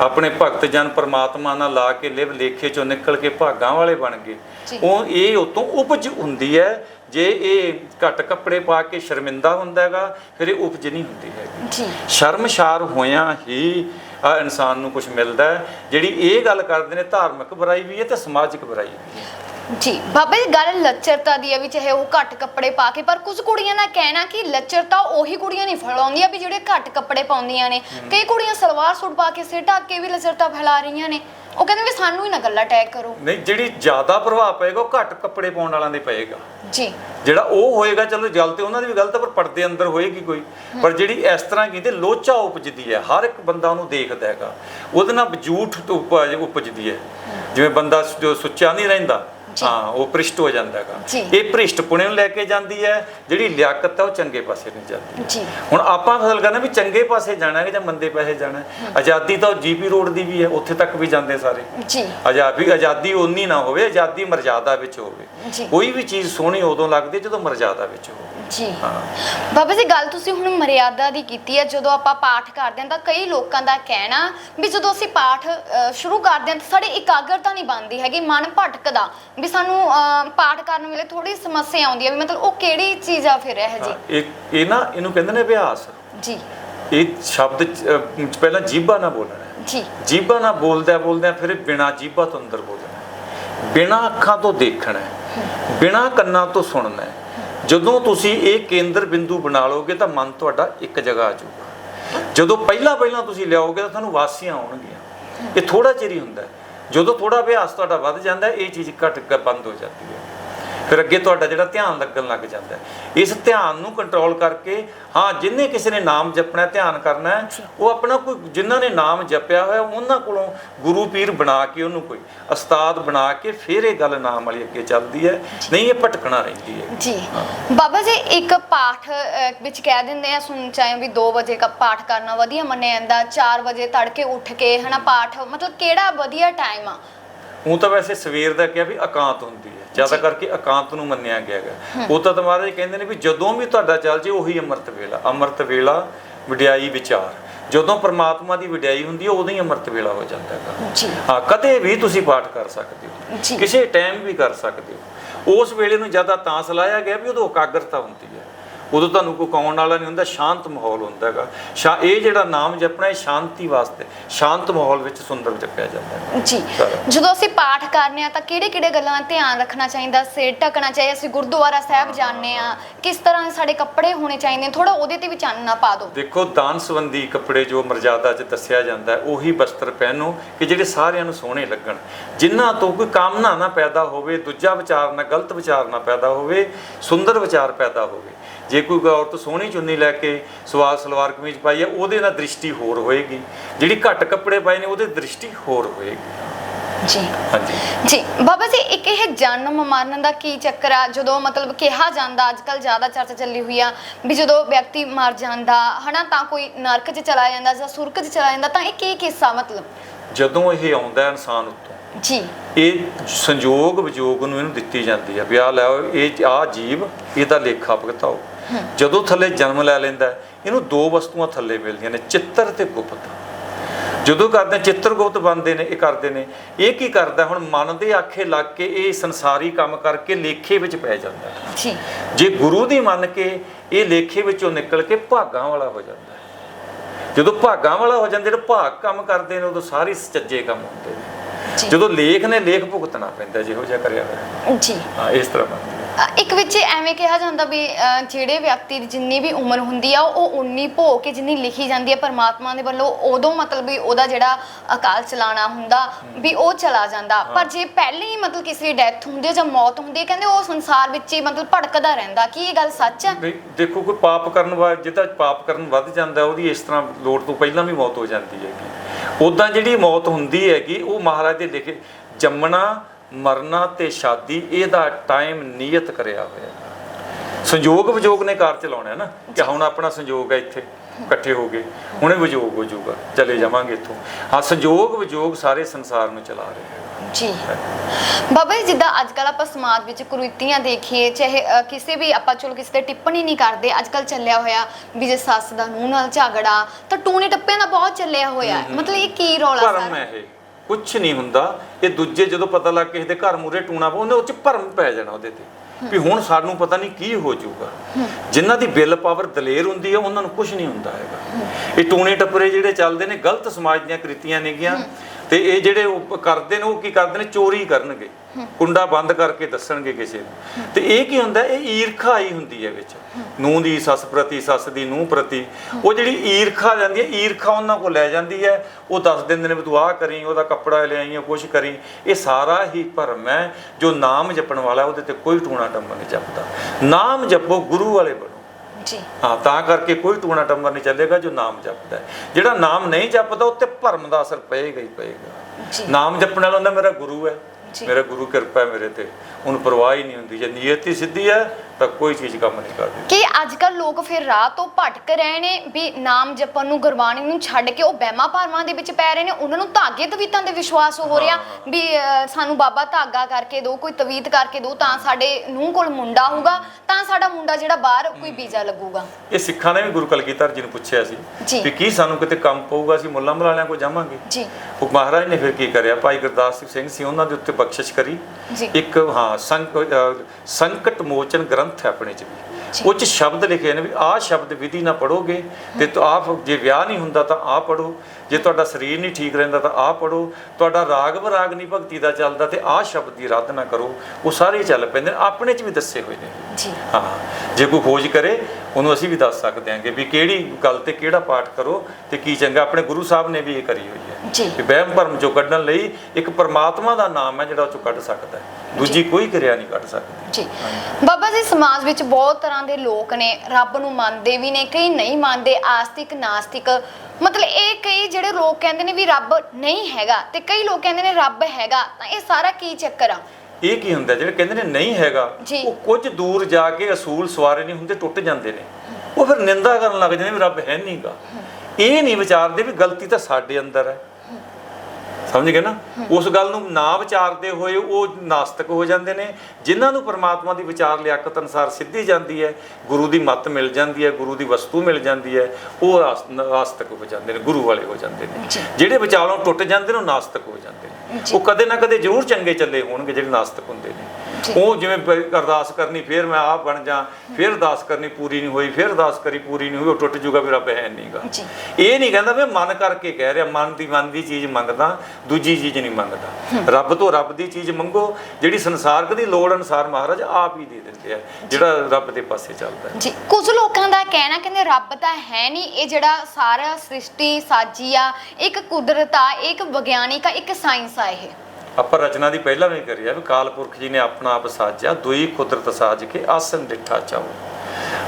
ਆਪਣੇ ਭਗਤ ਜਨ ਪਰਮਾਤਮਾ ਨਾਲ ਲਾ ਕੇ ਲਿਵ ਲੇਖੇ ਚੋਂ ਨਿਕਲ ਕੇ ਭਾਗਾਂ ਵਾਲੇ ਬਣ ਗਏ। ਉਹ ਇਹ ਉਤੋਂ ਉਪਜ ਹੁੰਦੀ ਹੈ ਜੇ ਇਹ ਘੱਟ ਕੱਪੜੇ ਪਾ ਕੇ ਸ਼ਰਮਿੰਦਾ ਹੁੰਦਾ ਹੈਗਾ ਫਿਰ ਇਹ ਉਪਜ ਨਹੀਂ ਹੁੰਦੀ ਹੈਗੀ। ਜੀ। ਸ਼ਰਮਸ਼ਾਰ ਹੋਇਆਂ ਹੀ ਆ ਇਨਸਾਨ ਨੂੰ ਕੁਝ ਮਿਲਦਾ ਹੈ। ਜਿਹੜੀ ਇਹ ਗੱਲ ਕਰਦੇ ਨੇ ਧਾਰਮਿਕ ਬੁਰਾਈ ਵੀ ਹੈ ਤੇ ਸਮਾਜਿਕ ਬੁਰਾਈ ਵੀ ਹੈ। ਜੀ ਬਾਬਾ ਗੱਲ ਲੱਚਰਤਾ ਦੀ ਹੈ ਵੀ ਚਾਹੇ ਉਹ ਘੱਟ ਕੱਪੜੇ ਪਾ ਕੇ ਪਰ ਕੁਝ ਕੁੜੀਆਂ ਦਾ ਕਹਿਣਾ ਕਿ ਲੱਚਰਤਾ ਉਹੀ ਕੁੜੀਆਂ ਨਹੀਂ ਫੈਲਾਉਂਦੀਆਂ ਵੀ ਜਿਹੜੇ ਘੱਟ ਕੱਪੜੇ ਪਾਉਂਦੀਆਂ ਨੇ। ਕਈ ਕੁੜੀਆਂ ਸਲਵਾਰ ਸੂਟ ਪਾ ਕੇ ਸਿਰ ਢੱਕ ਕੇ ਵੀ ਲੱਚਰਤਾ ਫੈਲਾ ਰਹੀਆਂ ਨੇ। ਉਹ ਕਹਿੰਦੇ ਵੀ ਸਾਨੂੰ ਹੀ ਨਾ ਗੱਲਾਂ ਟੈਗ ਕਰੋ। ਨਹੀਂ ਜਿਹੜੀ ਜ਼ਿਆਦਾ ਪ੍ਰਭਾਵ ਪਏਗਾ ਉਹ ਘੱਟ ਕੱਪੜੇ ਪਾਉਣ ਵਾਲਿਆਂ ਦੇ ਪਏਗਾ। ਜੀ। ਜਿਹੜਾ ਉਹ ਹੋਏਗਾ ਚਲੋ ਗੱਲ ਤੇ ਉਹਨਾਂ ਦੀ ਵੀ ਗਲਤ ਹੈ ਪਰ ਪਰਦੇ ਅੰਦਰ ਹੋਏਗੀ ਕੋਈ। ਪਰ ਜਿਹੜੀ ਇਸ ਤਰ੍ਹਾਂ ਕਹਿੰਦੇ ਲੋਚਾ ਉਪਜਦੀ ਹੈ ਹਰ ਇੱਕ ਬੰਦਾ ਉਹਨੂੰ ਦੇਖਦਾ ਹੈਗਾ। ਉਹਦੇ ਨਾਲ ਤੋਂ ਉਪਜ ਉਪਜਦੀ ਹੈ। ਜਿਵੇਂ ਬੰਦਾ ਜੋ ਸੁੱਚਾ ਨਹੀਂ ਰਹਿੰਦਾ। ਹਾਂ ਉਹ ਭ੍ਰਿਸ਼ਟ ਹੋ ਜਾਂਦਾ। ਹੈਗਾ। ਇਹ ਭ੍ਰਿਸ਼ਟ ਪੁਣੇ ਨੂੰ ਲੈ ਕੇ ਜਾਂਦੀ ਹੈ ਜਿਹੜੀ ਲਿਆਕਤ ਹੈ ਉਹ ਚੰਗੇ ਪਾਸੇ ਨਹੀਂ ਜਾਂਦੀ ਹੁਣ ਆਪਾਂ ਫਸਲ ਕਰਨਾ ਵੀ ਚੰਗੇ ਪਾਸੇ ਜਾਣਾ ਹੈ ਜਾਂ ਮੰਦੇ ਪਾਸੇ ਜਾਣਾ ਹੈ। ਆਜ਼ਾਦੀ ਤਾਂ ਜੀਪੀ ਰੋਡ ਦੀ ਵੀ ਹੈ ਉੱਥੇ ਤੱਕ ਵੀ ਜਾਂਦੇ ਸਾਰੇ। ਜੀ। ਆਜ਼ਾਦੀ ਆਜ਼ਾਦੀ ਉਨੀ ਨਾ ਹੋਵੇ ਆਜ਼ਾਦੀ ਮਰਜ਼ਾਦਾ ਵਿੱਚ ਹੋਵੇ। ਕੋਈ ਵੀ ਚੀਜ਼ ਸੋਹਣੀ ਉਦੋਂ ਲੱਗਦੀ ਜਦੋਂ ਮਰਜ਼ਾਦਾ ਵਿੱਚ ਹੋਵੇ। ਜੀ। ਹਾਂ। ਬਾਬਾ ਜੀ ਗੱਲ ਤੁਸੀਂ ਹੁਣ ਮਰਿਆਦਾ ਦੀ ਕੀਤੀ ਹੈ। ਜਦੋਂ ਆਪਾਂ ਪਾਠ ਕਰਦੇ ਹਾਂ ਤਾਂ ਕਈ ਲੋਕਾਂ ਦਾ ਕਹਿਣਾ ਵੀ ਜਦੋਂ ਅਸੀਂ ਪਾਠ ਅ, ਸ਼ੁਰੂ ਕਰਦੇ ਹਾਂ ਤਾਂ ਸਾਡੀ ਇਕਾਗਰਤਾ ਨਹੀਂ ਬਣਦੀ ਹੈਗੀ ਮਨ ਭਟਕਦਾ ਵੀ ਸਾਨੂੰ ਅ, ਪਾਠ ਕਰਨ ਵੇਲੇ ਥੋੜੀ ਸਮੱਸਿਆ ਆਉਂਦੀ ਹੈ ਵੀ ਮਤਲਬ ਉਹ ਕਿਹੜੀ ਚੀਜ਼ ਆ ਫਿਰ ਇਹ ਜੀ? ਇਹ ਇਹ ਨਾ ਇਹਨੂੰ ਕਹਿੰਦੇ ਨੇ ਅਭਿਆਸ। ਜੀ। ਇਹ ਸ਼ਬਦ ਚ, ਅਹ, ਪਹਿਲਾਂ ਜੀਭਾ ਨਾ ਬੋਲਣਾ ਹੈ। ਜੀ। ਜੀਭਾ ਨਾ ਬੋਲਦਿਆਂ ਬੋਲਦਿਆਂ ਫਿਰ ਬਿਨਾ ਜੀਭਾ ਤੋਂ ਅੰਦਰ ਬੋਲਣਾ ਬਿਨਾ ਅੱਖਾਂ ਤੋਂ ਦੇਖਣਾ ਹੈ। ਬਿਨਾ ਕੰਨਾਂ ਤੋਂ ਸੁਣਨਾ ਹੈ। ਜਦੋਂ ਤੁਸੀਂ ਇਹ ਕੇਂਦਰ ਬਿੰਦੂ ਬਣਾ ਲਓਗੇ ਤਾਂ ਮਨ ਤੁਹਾਡਾ ਇੱਕ ਜਗ੍ਹਾ ਆ ਜਾਊਗਾ। ਜਦੋਂ ਪਹਿਲਾਂ ਪਹਿਲਾਂ ਤੁਸੀਂ ਲਿਆਓਗੇ ਤਾਂ ਤੁਹਾਨੂੰ ਵਾਸੀਆਂ ਆਉਣਗੀਆਂ। ਇਹ ਥੋੜਾ ਚਿਰ ਹੀ ਹੁੰਦਾ ਜਦੋਂ ਥੋੜਾ ਅਭਿਆਸ ਤੁਹਾਡਾ ਵੱਧ ਜਾਂਦਾ ਇਹ ਚੀਜ਼ ਘਟ ਕੇ ਬੰਦ ਹੋ ਜਾਂਦੀ ਹੈ। ਫਿਰ ਅੱਗੇ ਤੁਹਾਡਾ ਜਿਹੜਾ ਧਿਆਨ ਲੱਗਣ ਲੱਗ ਜਾਂਦਾ ਇਸ ਧਿਆਨ ਨੂੰ ਕੰਟਰੋਲ ਕਰਕੇ ਹਾਂ ਜਿੰਨੇ ਕਿਸੇ ਨੇ ਨਾਮ ਜਪਣਾ ਧਿਆਨ ਕਰਨਾ ਉਹ ਆਪਣਾ ਕੋਈ ਜਿਨ੍ਹਾਂ ਨੇ ਨਾਮ ਜਪਿਆ ਹੋਇਆ ਉਹਨਾਂ ਕੋਲੋਂ ਗੁਰੂ ਪੀਰ ਬਣਾ ਕੇ ਉਹਨੂੰ ਕੋਈ ਉਸਤਾਦ ਬਣਾ ਕੇ ਫਿਰ ਇਹ ਗੱਲ ਨਾਮ ਵਾਲੀ ਅੱਗੇ ਚੱਲਦੀ ਹੈ। ਨਹੀਂ ਇਹ ਭਟਕਣਾ ਰਹਿੰਦੀ ਹੈ। ਜੀ। ਬਾਬਾ ਜੀ ਇੱਕ ਪਾਠ ਵਿੱਚ ਕਹਿ ਦਿੰਦੇ ਆ ਸੁਣ ਚਾਹੇ ਵੀ 2 ਵਜੇ ਦਾ ਪਾਠ ਕਰਨਾ ਵਧੀਆ ਮੰਨਿਆ ਜਾਂਦਾ 4 ਵਜੇ ਤੜਕੇ ਉੱਠ ਕੇ ਹਨਾ ਪਾਠ ਮਤਲਬ ਕਿਹੜਾ ਵਧੀਆ ਟਾਈਮ ਆ? ਉਹ ਤਾਂ ਵੈਸੇ ਸਵੇਰ ਦਾ ਕਿਹਾ ਵੀ ਇਕਾਂਤ ਹੁੰਦੀ ਜ਼ਿਆਦਾ ਕਰਕੇ ਇਕਾਂਤ ਨੂੰ ਮੰਨਿਆ ਗਿਆ ਹੈ ਉਹ ਤਾਂ ਮਹਾਰਾਜ ਕਹਿੰਦੇ ਨੇ ਵੀ ਜਦੋਂ ਵੀ ਤੁਹਾਡਾ ਚੱਲ ਜੇ ਉਹੀ ਅੰਮ੍ਰਿਤ ਵੇਲਾ। ਅੰਮ੍ਰਿਤ ਵੇਲਾ ਵਿਡਿਆਈ ਵਿਚਾਰ। ਜਦੋਂ ਪ੍ਰਮਾਤਮਾ ਦੀ ਵਿਡਿਆਈ ਹੁੰਦੀ ਹੈ ਉਦੋਂ ਹੀ ਅੰਮ੍ਰਿਤ ਵੇਲਾ ਹੋ ਜਾਂਦਾ ਜੀ। ਹਾਂ ਕਦੇ ਵੀ ਤੁਸੀਂ ਪਾਠ ਕਰ ਸਕਦੇ ਹੋ। ਕਿਸੇ ਟਾਈਮ ਵੀ ਕਰ ਸਕਦੇ ਹੋ। ਉਸ ਵੇਲੇ ਨੂੰ ਜ਼ਿਆਦਾ ਤਾਂ ਸਲਾਹਿਆ ਗਿਆ ਵੀ ਉਦੋਂ ਇਕਾਗਰਤਾ ਹੁੰਦੀ ਹੈ। ਉਦੋਂ ਤੁਹਾਨੂੰ ਕੋਈ ਕੌਣ ਵਾਲਾ ਨਹੀਂ ਹੁੰਦਾ ਸ਼ਾਂਤ ਮਾਹੌਲ ਹੁੰਦਾ ਹੈਗਾ। ਸ਼ਾ ਇਹ ਜਿਹੜਾ ਨਾਮ ਜਪਣਾ ਇਹ ਸ਼ਾਂਤੀ ਵਾਸਤੇ ਸ਼ਾਂਤ ਮਾਹੌਲ ਵਿੱਚ ਸੁੰਦਰ ਜਪਿਆ ਜਾਂਦਾ ਹੈ। ਜੀ। ਜਦੋਂ ਅਸੀਂ ਪਾਠ ਕਰਨੇ ਆ ਤਾਂ ਕਿਹੜੇ ਕਿਹੜੇ ਗੱਲਾਂ ਦਾ ਧਿਆਨ ਰੱਖਣਾ ਚਾਹੀਦਾ? ਸਿਰ ਢੱਕਣਾ ਚਾਹੀਦਾ ਅਸੀਂ ਗੁਰਦੁਆਰਾ ਸਾਹਿਬ ਜਾਂਦੇ ਆ। ਕਿਸ ਤਰ੍ਹਾਂ ਸਾਡੇ ਕੱਪੜੇ ਹੋਣੇ ਚਾਹੀਦੇ? ਥੋੜਾ ਉਹਦੇ ਤੇ ਵੀ ਚਾਨਣਾ ਪਾ ਦਿਓ। ਦੇਖੋ ਦਾਨ ਸੰਬੰਧੀ ਕੱਪੜੇ ਜੋ ਮਰਜ਼ਾਦਾ 'ਚ ਦੱਸਿਆ ਜਾਂਦਾ ਹੈ ਉਹੀ ਵਸਤਰ ਪਹਿਨੋ ਕਿ ਜਿਹੜੇ ਸਾਰਿਆਂ ਨੂੰ ਸੋਹਣੇ ਲੱਗਣ। ਜਿਨ੍ਹਾਂ ਤੋਂ ਕੋਈ ਕਾਮਨਾ ਨਾ ਪੈਦਾ ਹੋਵੇ ਦੂਜਾ ਵਿਚਾਰ ਨਾ ਗਲਤ ਵਿਚਾਰ ਨਾ ਪੈਦਾ ਹੋਵੇ ਸੁੰਦਰ ਵਿਚਾਰ ਪੈਦਾ ਹੋਵੇ। ਜੇ ਕੋਈ ਔਰਤ ਸੋਹਣੀ ਚੁੰਨੀ ਲੈ ਕੇ ਸਵਾਲ ਸਲਵਾਰ ਕਮੀਜ਼ ਪਾਈ ਹੈ ਉਹਦੇ ਨਾਲ ਦ੍ਰਿਸ਼ਟੀ ਹੋਰ ਹੋਏਗੀ। ਜਿਹੜੀ ਘੱਟ ਕੱਪੜੇ ਪਾਏ ਨੇ ਉਹਦੇ ਦ੍ਰਿਸ਼ਟੀ ਹੋਰ ਹੋਏਗੀ। ਜੀ। ਜੀ ਬਾਬਾ ਜੀ ਇੱਕ ਇਹ ਜਨਮ ਮਰਨ ਦਾ ਕੀ ਚੱਕਰ ਆ? ਜਦੋਂ ਮਤਲਬ ਕਿਹਾ ਜਾਂਦਾ ਅੱਜ ਕੱਲ ਜ਼ਿਆਦਾ ਚਰਚਾ ਚੱਲੀ ਹੋਈ ਆ ਵੀ ਜਦੋਂ ਵਿਅਕਤੀ ਮਰ ਜਾਂਦਾ ਹਨਾ ਤਾਂ ਕੋਈ ਨਰਕ 'ਚ ਚਲਾ ਜਾਂਦਾ ਜਾਂ ਸੁਰਗ 'ਚ ਚਲਾ ਜਾਂਦਾ ਤਾਂ ਇਹ ਕੀ ਕਿੱਸਾ ਮਤਲਬ? ਜਦੋਂ ਇਹ ਆਉਂਦਾ ਇਨਸਾਨ ਉੱਤੋਂ ਜੀ। ਇਹ ਸੰਜੋਗ ਵਿਜੋਗ ਨੂੰ ਇਹਨੂੰ ਦਿੱਤੀ ਜਾਂਦੀ ਹੈ ਵੀ ਆਹ ਲੈ ਇਹ ਆ ਜੀਵ ਇਹਦਾ ਲੇਖਾ ਭੁਗਤਾਓ। ਜਦੋਂ ਥੱਲੇ ਜਨਮ ਲੈ ਲੈਂਦਾ ਇਹਨੂੰ ਦੋ ਵਸਤੂਆਂ ਥੱਲੇ ਮਿਲਦੀਆਂ ਨੇ ਚਿੱਤਰ ਤੇ ਗੁਪਤ। ਜਦੋਂ ਕਰਦੇ ਚਿੱਤਰ ਗੁਪਤ ਬਣਦੇ ਨੇ ਇਹ ਕਰਦੇ ਨੇ ਇਹ ਕੀ ਕਰਦਾ ਹੁਣ ਮਨ ਦੇ ਆਖੇ ਲੱਗ ਕੇ ਇਹ ਸੰਸਾਰੀ ਕੰਮ ਕਰਕੇ ਲੇਖੇ ਵਿੱਚ ਪੈ ਜਾਂਦਾ। ਜੀ। ਜੇ ਗੁਰੂ ਦੀ ਮੰਨ ਕੇ ਇਹ ਲੇਖੇ ਵਿੱਚੋਂ ਨਿਕਲ ਕੇ ਭਾਗਾਂ ਵਾਲਾ ਹੋ ਜਾਂਦਾ ਜਦੋਂ ਭਾਗਾਂ ਵਾਲਾ ਹੋ ਜਾਂਦੇ ਜਿਹੜੇ ਭਾਗ ਕੰਮ ਕਰਦੇ ਨੇ ਉਦੋਂ ਸਾਰੇ ਸੱਚੇ ਕੰਮ ਹੁੰਦੇ ਨੇ। ਜਦੋਂ ਲੇਖ ਨੇ ਲੇਖ ਭੁਗਤਣਾ ਪੈਂਦਾ ਜਿਹੋ ਜਿਹਾ ਕਰਿਆ ਹੋਇਆ। ਜੀ। ਹਾਂ ਇਸ ਤਰ੍ਹਾਂ ਅ, ਇੱਕ ਵਿੱਚ ਐਵੇਂ ਕਿਹਾ ਜਾਂਦਾ ਵੀ ਅ, ਜਿਹੜੇ ਵਿਅਕਤੀ ਦੀ ਜਿੰਨੀ ਵੀ ਉਮਰ ਹੁੰਦੀ ਆ ਉਹ ਉਨੀ ਭੋ ਕੇ ਜਿੰਨੀ ਲਿਖੀ ਜਾਂਦੀ ਹੈ ਪਰਮਾਤਮਾ ਦੇ ਵੱਲੋਂ ਉਦੋਂ ਮਤਲਬ ਵੀ ਉਹਦਾ ਜਿਹੜਾ ਅਕਾਲ ਚਲਾਣਾ ਹੁੰਦਾ ਵੀ ਉਹ ਚਲਾ ਜਾਂਦਾ। ਪਰ ਜੇ ਪਹਿਲੇ ਹੀ ਮਤਲਬ ਕਿਸੇ ਦੀ ਡੈਥ ਹੁੰਦੀ ਜਾਂ ਮੌਤ ਹੁੰਦੀ ਹੈ ਕਹਿੰਦੇ ਉਹ ਸੰਸਾਰ ਵਿੱਚ ਹੀ ਮਤਲਬ ਭਟਕਦਾ ਰਹਿੰਦਾ। ਕੀ ਇਹ ਗੱਲ ਸੱਚ ਹੈ ਨਹੀਂ ਦੇਖੋ ਕੋਈ ਪਾਪ ਕਰਨ ਵਾਲਾ ਜਿਹਦਾ ਪਾਪ ਕਰਨ ਵੱਧ ਜਾਂਦਾ ਉਹਦੀ ਇਸ ਤਰ੍ਹਾਂ ਲੋੜ ਤੋਂ ਪਹਿਲਾਂ ਵੀ ਮੌਤ ਹੋ ਜਾਂਦੀ ਹੈਗੀ। ਉਦਾਂ ਜਿਹੜੀ ਮੌਤ ਹੁੰਦੀ ਹੈਗੀ ਉਹ ਮਹਾਰਾਜ ਦੇ ਲਿਖੇ ਜੰਮਣਾ ਮਰਨਾ ਤੇ ਸ਼ਾਦੀ ਇਹਦਾ ਟਾਈਮ ਨਿਯਤ ਕਰਿਆ ਹੋਇਆ। ਹੈ। ਸੰਜੋਗ ਵਿਜੋਗ ਨੇ ਕਾਰ ਚਲਾਉਣਾ ਹੈ ਨਾ ਕਿ ਹੁਣ ਆਪਣਾ ਸੰਜੋਗ ਹੈ ਇੱਥੇ ਇਕੱਠੇ ਹੋ ਗਏ ਹੁਣੇ ਵਿਜੋਗ ਹੋ ਜਾਊਗਾ ਚਲੇ ਜਾਵਾਂਗੇ ਇੱਥੋਂ। ਹਾਂ ਸੰਜੋਗ ਵਿਜੋਗ ਸਾਰੇ ਸੰਸਾਰ ਨੂੰ ਚਲਾ ਰਹੇ ਜੀ। ਬਾਬਾ ਜੀ ਜਿੱਦਾਂ ਅੱਜ ਕੱਲ ਆਪਾਂ ਸਮਾਜ ਵਿੱਚ ਕੁਰੀਤੀਆਂ ਦੇਖੀਏ ਚਾਹੇ ਕਿਸੇ ਵੀ ਆਪਾਂ ਚਲੋ ਕਿਸੇ ਤੇ ਟਿੱਪਣੀ ਨਹੀਂ ਕਰਦੇ ਅੱਜ ਕੱਲ ਚੱਲਿਆ ਹੋਇਆ ਵੀ ਜੇ ਸੱਸ ਦਾ ਨੂੰਹ ਨਾਲ ਝਗੜਾ ਤਾਂ ਟੂਣੇ ਟੱਪਿਆਂ ਦਾ ਬਹੁਤ ਚੱਲਿਆ ਹੋਇਆ। ਮਤਲਬ ਇਹ ਕੀ ਰੌਲਾ ਸਰ? ਹੈ ਇਹ। ਕੁਝ ਨਹੀਂ ਹੁੰਦਾ। ਇਹ ਦੂਜੇ ਜਦੋਂ ਪਤਾ ਲੱਗ ਕਿਸੇ ਦੇ ਘਰ ਮੂਰੇ ਟੂਣਾ ਪਾ ਉਹਨੇ ਉਹ ਚ ਭਰਮ ਪੈ ਜਾਣਾ ਉਹਦੇ ਤੇ। ਵੀ ਹੁਣ ਸਾਨੂੰ ਪਤਾ ਨਹੀਂ ਕੀ ਹੋ ਜਾਊਗਾ। ਜਿਨ੍ਹਾਂ ਦੀ ਬਿੱਲ ਪਾਵਰ ਦਲੇਰ ਹੁੰਦੀ ਹੈ ਉਹਨਾਂ ਨੂੰ ਕੁਝ ਨਹੀਂ ਹੁੰਦਾ ਹੈਗਾ। ਇਹ ਟੂਣੇ ਟੱਪਰੇ ਜਿਹੜੇ ਚੱਲਦੇ ਨੇ ਗਲਤ ਸਮਾਜ ਦੀਆਂ ਕ੍ਰਿਤੀਆਂ ਨੇਗੀਆਂ। ਤੇ ਇਹ ਜਿਹੜੇ ਉਹ ਕਰਦੇ ਨੇ ਉਹ ਕੀ ਕਰਦੇ ਨੇ? ਚੋਰੀ ਕਰਨਗੇ। ਕੁੰਡਾ ਬੰਦ ਕਰਕੇ ਦੱਸਣਗੇ ਕਿਸੇ ਨੂੰ। ਤੇ ਇਹ ਕੀ ਹੁੰਦਾ? ਇਹ ਈਰਖਾ ਹੀ ਹੁੰਦੀ ਹੈ ਵਿੱਚ। ਨੂੰਹ ਦੀ ਸੱਸ ਪ੍ਰਤੀ ਸੱਸ ਦੀ ਨੂੰਹ ਪ੍ਰਤੀ ਉਹ ਜਿਹੜੀ ਈਰਖਾ ਜਾਂਦੀ ਹੈ ਈਰਖਾ ਉਹਨਾਂ ਕੋਲ ਲੈ ਜਾਂਦੀ ਹੈ। ਉਹ ਦੱਸ ਦਿੰਦੇ ਨੇ ਵੀ ਤੂੰ ਆਹ ਕਰੀ ਉਹਦਾ ਕੱਪੜਾ ਲੈ ਆਈ ਕੁਛ ਕਰੀ। ਇਹ ਸਾਰਾ ਹੀ ਭਰਮ ਹੈ ਜੋ ਨਾਮ ਜਪਣ ਵਾਲਾ ਉਹਦੇ ਤੇ ਕੋਈ ਟੂਣਾ ਟੰਬਾ ਨਹੀਂ ਜਪਦਾ। ਨਾਮ ਜਪੋ ਗੁਰੂ ਵਾਲੇ ਬਣੋ। ਜੀ। ਹਾਂ ਤਾਂ ਕਰਕੇ ਕੋਈ ਟੂਣਾ ਟੰਬਰ ਨਹੀਂ ਚੱਲੇਗਾ ਜੋ ਨਾਮ ਜਪਦਾ ਜਿਹੜਾ ਨਾਮ ਨਹੀਂ ਜਪਦਾ ਉੱਤੇ ਭਰਮ ਦਾ ਅਸਰ ਪਏਗਾ ਹੀ ਪਏਗਾ। ਨਾਮ ਜਪਣ ਵਾਲਾ ਹੁੰਦਾ ਮੇਰਾ ਗੁਰੂ ਹੈ। ਮੇਰਾ ਗੁਰੂ ਕਿਰਪਾ ਹੈ ਮੇਰੇ ਤੇ। ਉਹਨੂੰ ਪਰਵਾਹ ਹੀ ਨਹੀਂ ਹੁੰਦੀ। ਜੇ ਨੀਅਤ ਹੀ ਸਿੱਧੀ ਹੈ ਤਾਂ ਕੋਈ ਚੀਜ਼ ਕੰਮ ਨਹੀਂ ਕਰਦੀ। ਕਿ ਅੱਜ ਕੱਲ ਲੋਕ ਫਿਰ ਰਾਹ ਤੋਂ ਭਟਕ ਰਹੇ ਨੇ ਵੀ ਨਾਮ ਜਪਣ ਨੂੰ ਗੁਰਬਾਣੀ ਨੂੰ ਛੱਡ ਕੇ ਉਹ ਵਹਿਮਾਂ ਭਰਮਾਂ ਦੇ ਵਿੱਚ ਪੈ ਰਹੇ ਨੇ। ਉਹਨਾਂ ਨੂੰ ਧਾਗੇ ਤਵੀਤਾਂ ਦੇ ਵਿਸ਼ਵਾਸ ਹੋ ਰਿਹਾ ਵੀ ਸਾਨੂੰ ਬਾਬਾ ਧਾਗਾ ਕਰਕੇ ਦਿਓ ਕੋਈ ਤਵੀਤ ਕਰਕੇ ਦਿਓ ਤਾਂ ਸਾਡੇ ਨੂੰਹ ਕੋਲ ਮੁੰਡਾ ਹੋਊਗਾ ਤਾਂ ਸਾਡਾ ਮੁੰਡਾ ਜਿਹੜਾ ਬਾਹਰ ਕੋਈ ਵੀਜ਼ਾ ਲੱਗੂਗਾ। ਇਹ ਸਿੱਖਾਂ ਨੇ ਵੀ ਗੁਰੂ ਕਲਗੀਧਰ ਜੀ ਨੂੰ ਪੁੱਛਿਆ ਸੀ। ਵੀ ਕੀ ਸਾਨੂੰ ਕਿਤੇ ਕੰਮ ਪਊਗਾ ਅਸੀਂ ਮੁੱਲਾਂ ਮਲਾਲਿਆਂ ਕੋਲ ਜਾਵਾਂਗੇ। ਜੀ। ਉਹ ਮਹਾਰਾਜ ਨੇ ਫਿਰ ਕੀ ਕਰਿਆ? ਭਾਈ ਗੁਰਦਾਸ ਸਿੰਘ ਸੀ ਉਹਨਾਂ ਦੇ ਉੱਤੇ ਬਖਸ਼ਿਸ਼ ਕਰੀ। ਜੀ। ਇੱਕ ਹਾਂ ਸੰਕ- ਅਹ ਸੰਕਟ ਮੋਚਨ ਗ੍ਰੰਥ ਹੈ ਆਪਣੇ ਚ ਵੀ। ਉਹ ਚ ਸ਼ਬਦ ਲਿਖੇ ਨੇ ਵੀ ਆਹ ਸ਼ਬਦ ਵਿਧੀ ਨਾ ਪੜੋਗੇ ਤੇ ਤੋ ਆਪ ਜੇ ਵਿਆਹ ਨਹੀਂ ਹੁੰਦਾ ਤਾਂ ਆਹ ਪੜੋ। ਜੇ ਤੁਹਾਡਾ ਸਰੀਰ ਨਹੀਂ ਠੀਕ ਰਹਿੰਦਾ ਤਾਂ ਆਹ ਪੜੋ। ਤੁਹਾਡਾ ਰਾਗ ਵਿਰਾਗ ਨਹੀਂ ਭਗਤੀ ਦਾ ਚੱਲਦਾ ਤੇ ਆਹ ਸ਼ਬਦ ਦੀ ਆਰਾਧਨਾ ਕਰੋ। ਉਹ ਸਾਰੇ ਚੱਲ ਪੈਂਦੇ ਨੇ ਆਪਣੇ ਚ ਵੀ ਦੱਸੇ ਹੋਏ ਨੇ। ਜੀ। ਹਾਂ ਜੇ ਕੋਈ ਖੋਜ ਕਰੇ ਉਹਨੂੰ ਅਸੀਂ ਵੀ ਦੱਸ ਸਕਦੇ ਹਾਂਗੇ ਵੀ ਕਿਹੜੀ ਗੱਲ ਤੇ ਕਿਹੜਾ ਪਾਠ ਕਰੋ ਤੇ ਕੀ ਚੰਗਾ। ਆਪਣੇ ਗੁਰੂ ਸਾਹਿਬ ਨੇ ਵੀ ਇਹ ਕਰੀ ਹੋਈ ਹੈ। ਜੀ। ਕਿ ਵਹਿਮ ਭਰਮ ਚੋਂ ਕੱਢਣ ਲਈ ਇੱਕ ਪਰਮਾਤਮਾ ਦਾ ਨਾਮ ਹੈ ਜਿਹੜਾ ਉਹ ਚੋਂ ਕੱਢ ਸਕਦਾ ਹੈ। ਦੂਜੀ ਕੋਈ ਕਿਰਿਆ ਨਹੀਂ ਕੱਢ ਸਕਦੀ। ਜੀ। ਬਾਬਾ ਜੀ ਸਮਾਜ ਵਿੱਚ ਬਹੁਤ ਤਰ੍ਹਾਂ ਦੇ ਲੋਕ ਨੇ ਰੱਬ ਨੂੰ ਮੰਨਦੇ ਵੀ ਨੇ ਕਈ ਨਹੀਂ ਮੰਨਦੇ ਆਸਤਿਕ ਨਾਸਤਿਕ। ਮਤਲਬ ਇਹ ਕਈ ਜਿਹੜੇ ਲੋਕ ਕਹਿੰਦੇ ਨੇ ਵੀ ਰੱਬ ਨਹੀਂ ਹੈਗਾ ਤੇ ਕਈ ਲੋਕ ਕਹਿੰਦੇ ਨੇ ਰੱਬ ਹੈਗਾ ਤਾਂ ਇਹ ਸਾਰਾ ਕੀ ਚੱਕਰ ਆ? ਇਹ ਕੀ ਹੁੰਦਾ ਜਿਹੜੇ ਕਹਿੰਦੇ ਨੇ ਨਹੀਂ ਹੈਗਾ। ਉਹ ਕੁਝ ਦੂਰ ਜਾ ਕੇ ਅਸੂਲ ਸਵਾਰੇ ਨਹੀਂ ਹੁੰਦੇ ਟੁੱਟ ਜਾਂਦੇ ਨੇ। ਉਹ ਫਿਰ ਨਿੰਦਾ ਕਰਨ ਲੱਗ ਜਾਂਦੇ ਵੀ ਰੱਬ ਹੈ ਨਹੀਂਗਾ ਇਹ ਨਹੀਂ ਵਿਚਾਰਦੇ ਵੀ ਗਲਤੀ ਤਾਂ ਸਾਡੇ ਅੰਦਰ ਹੈ। ਸਮਝ ਗਏ ਨਾ ਉਸ ਗੱਲ ਨੂੰ ਨਾ ਵਿਚਾਰਦੇ ਹੋਏ ਉਹ ਨਾਸਤਿਕ ਹੋ ਜਾਂਦੇ ਨੇ ਜਿਨ੍ਹਾਂ ਨੂੰ ਪਰਮਾਤਮਾ ਦੀ ਵਿਚਾਰ ਲਿਆਕਤ ਅਨਸਾਰ ਸਿੱਧੀ ਜਾਂਦੀ ਹੈ ਗੁਰੂ ਦੀ ਮੱਤ ਮਿਲ ਜਾਂਦੀ ਹੈ ਗੁਰੂ ਦੀ ਵਸਤੂ ਮਿਲ ਜਾਂਦੀ ਹੈ ਉਹ ਨਾਸਤਿਕ ਹੋ ਜਾਂਦੇ ਨੇ ਗੁਰੂ ਵਾਲੇ ਹੋ ਜਾਂਦੇ ਨੇ। ਜਿਹੜੇ ਵਿਚਾਰੋਂ ਟੁੱਟ ਜਾਂਦੇ ਨੇ ਉਹ ਨਾਸਤਿਕ ਹੋ ਜਾਂਦੇ ਨੇ। ਉਹ ਕਦੇ ਨਾ ਕਦੇ ਜ਼ਰੂਰ ਚੰਗੇ ਚੱਲੇ ਹੋਣਗੇ ਜਿਹੜੇ ਨਾਸਤਿਕ ਹੁੰਦੇ ਨੇ। ਉਹ ਜਿਵੇਂ ਅਰਦਾਸ ਕਰਨੀ ਫਿਰ ਮੈਂ ਆਪ ਬਣ ਜਾ ਫਿਰ ਅਰਦਾਸ ਕਰਨੀ ਪੂਰੀ ਨਹੀਂ ਹੋਈ ਫਿਰ ਅਰਦਾਸ ਕਰੀ ਪੂਰੀ ਨਹੀਂ ਹੋਈ ਉਹ ਟੁੱਟ ਜੂਗਾ ਵੀ ਰੱਬ ਹੈ ਨਹੀਂਗਾ ਜੀ। ਇਹ ਨਹੀਂ ਕਹਿੰਦਾ ਵੀ ਮਨ ਕਰਕੇ ਕਹਿ ਰਿਹਾ ਮਨ ਦੀ ਮਨ ਦੀ ਚੀਜ਼ ਮੰਗਦਾ ਦੂਜੀ ਚੀਜ਼ ਨਹੀਂ ਮੰਗਦਾ। ਰੱਬ ਤੋਂ ਰੱਬ ਦੀ ਚੀਜ਼ ਮੰਗੋ ਜਿਹੜੀ ਸੰਸਾਰਕ ਦੀ ਲੋੜ ਅਨੁਸਾਰ ਮਹਾਰਾਜ ਆਪ ਹੀ ਦੇ ਦਿੰਦੇ ਆ ਜਿਹੜਾ ਰੱਬ ਦੇ ਪਾਸੇ ਚੱਲਦਾ ਹੈ। ਜੀ ਕੁਝ ਲੋਕਾਂ ਦਾ ਕਹਿਣਾ ਕਹਿੰਦੇ ਰੱਬ ਤਾਂ ਹੈ ਨਹੀਂ ਇਹ ਜਿਹੜਾ ਸਾਰਾ ਸ੍ਰਿਸ਼ਟੀ ਸਾਜੀ ਆ ਇੱਕ ਕੁਦਰਤ ਆ ਇੱਕ ਵਿਗਿਆਨਿਕ ਆ ਇੱਕ ਸਾਇੰਸ ਆ ਇਹ। ਆਪਾਂ ਰਚਨਾ ਦੀ ਪਹਿਲਾਂ ਵੀ ਕਰੀ ਆ ਵੀ ਕਾਲ ਪੁਰਖ ਜੀ ਨੇ ਆਪਣਾ ਆਪ ਸਾਜਿਆ ਦੁਈ ਕੁਦਰਤ ਸਾਜ ਕੇ ਆਸਨ ਡਿੱਠਾ ਚਾਓ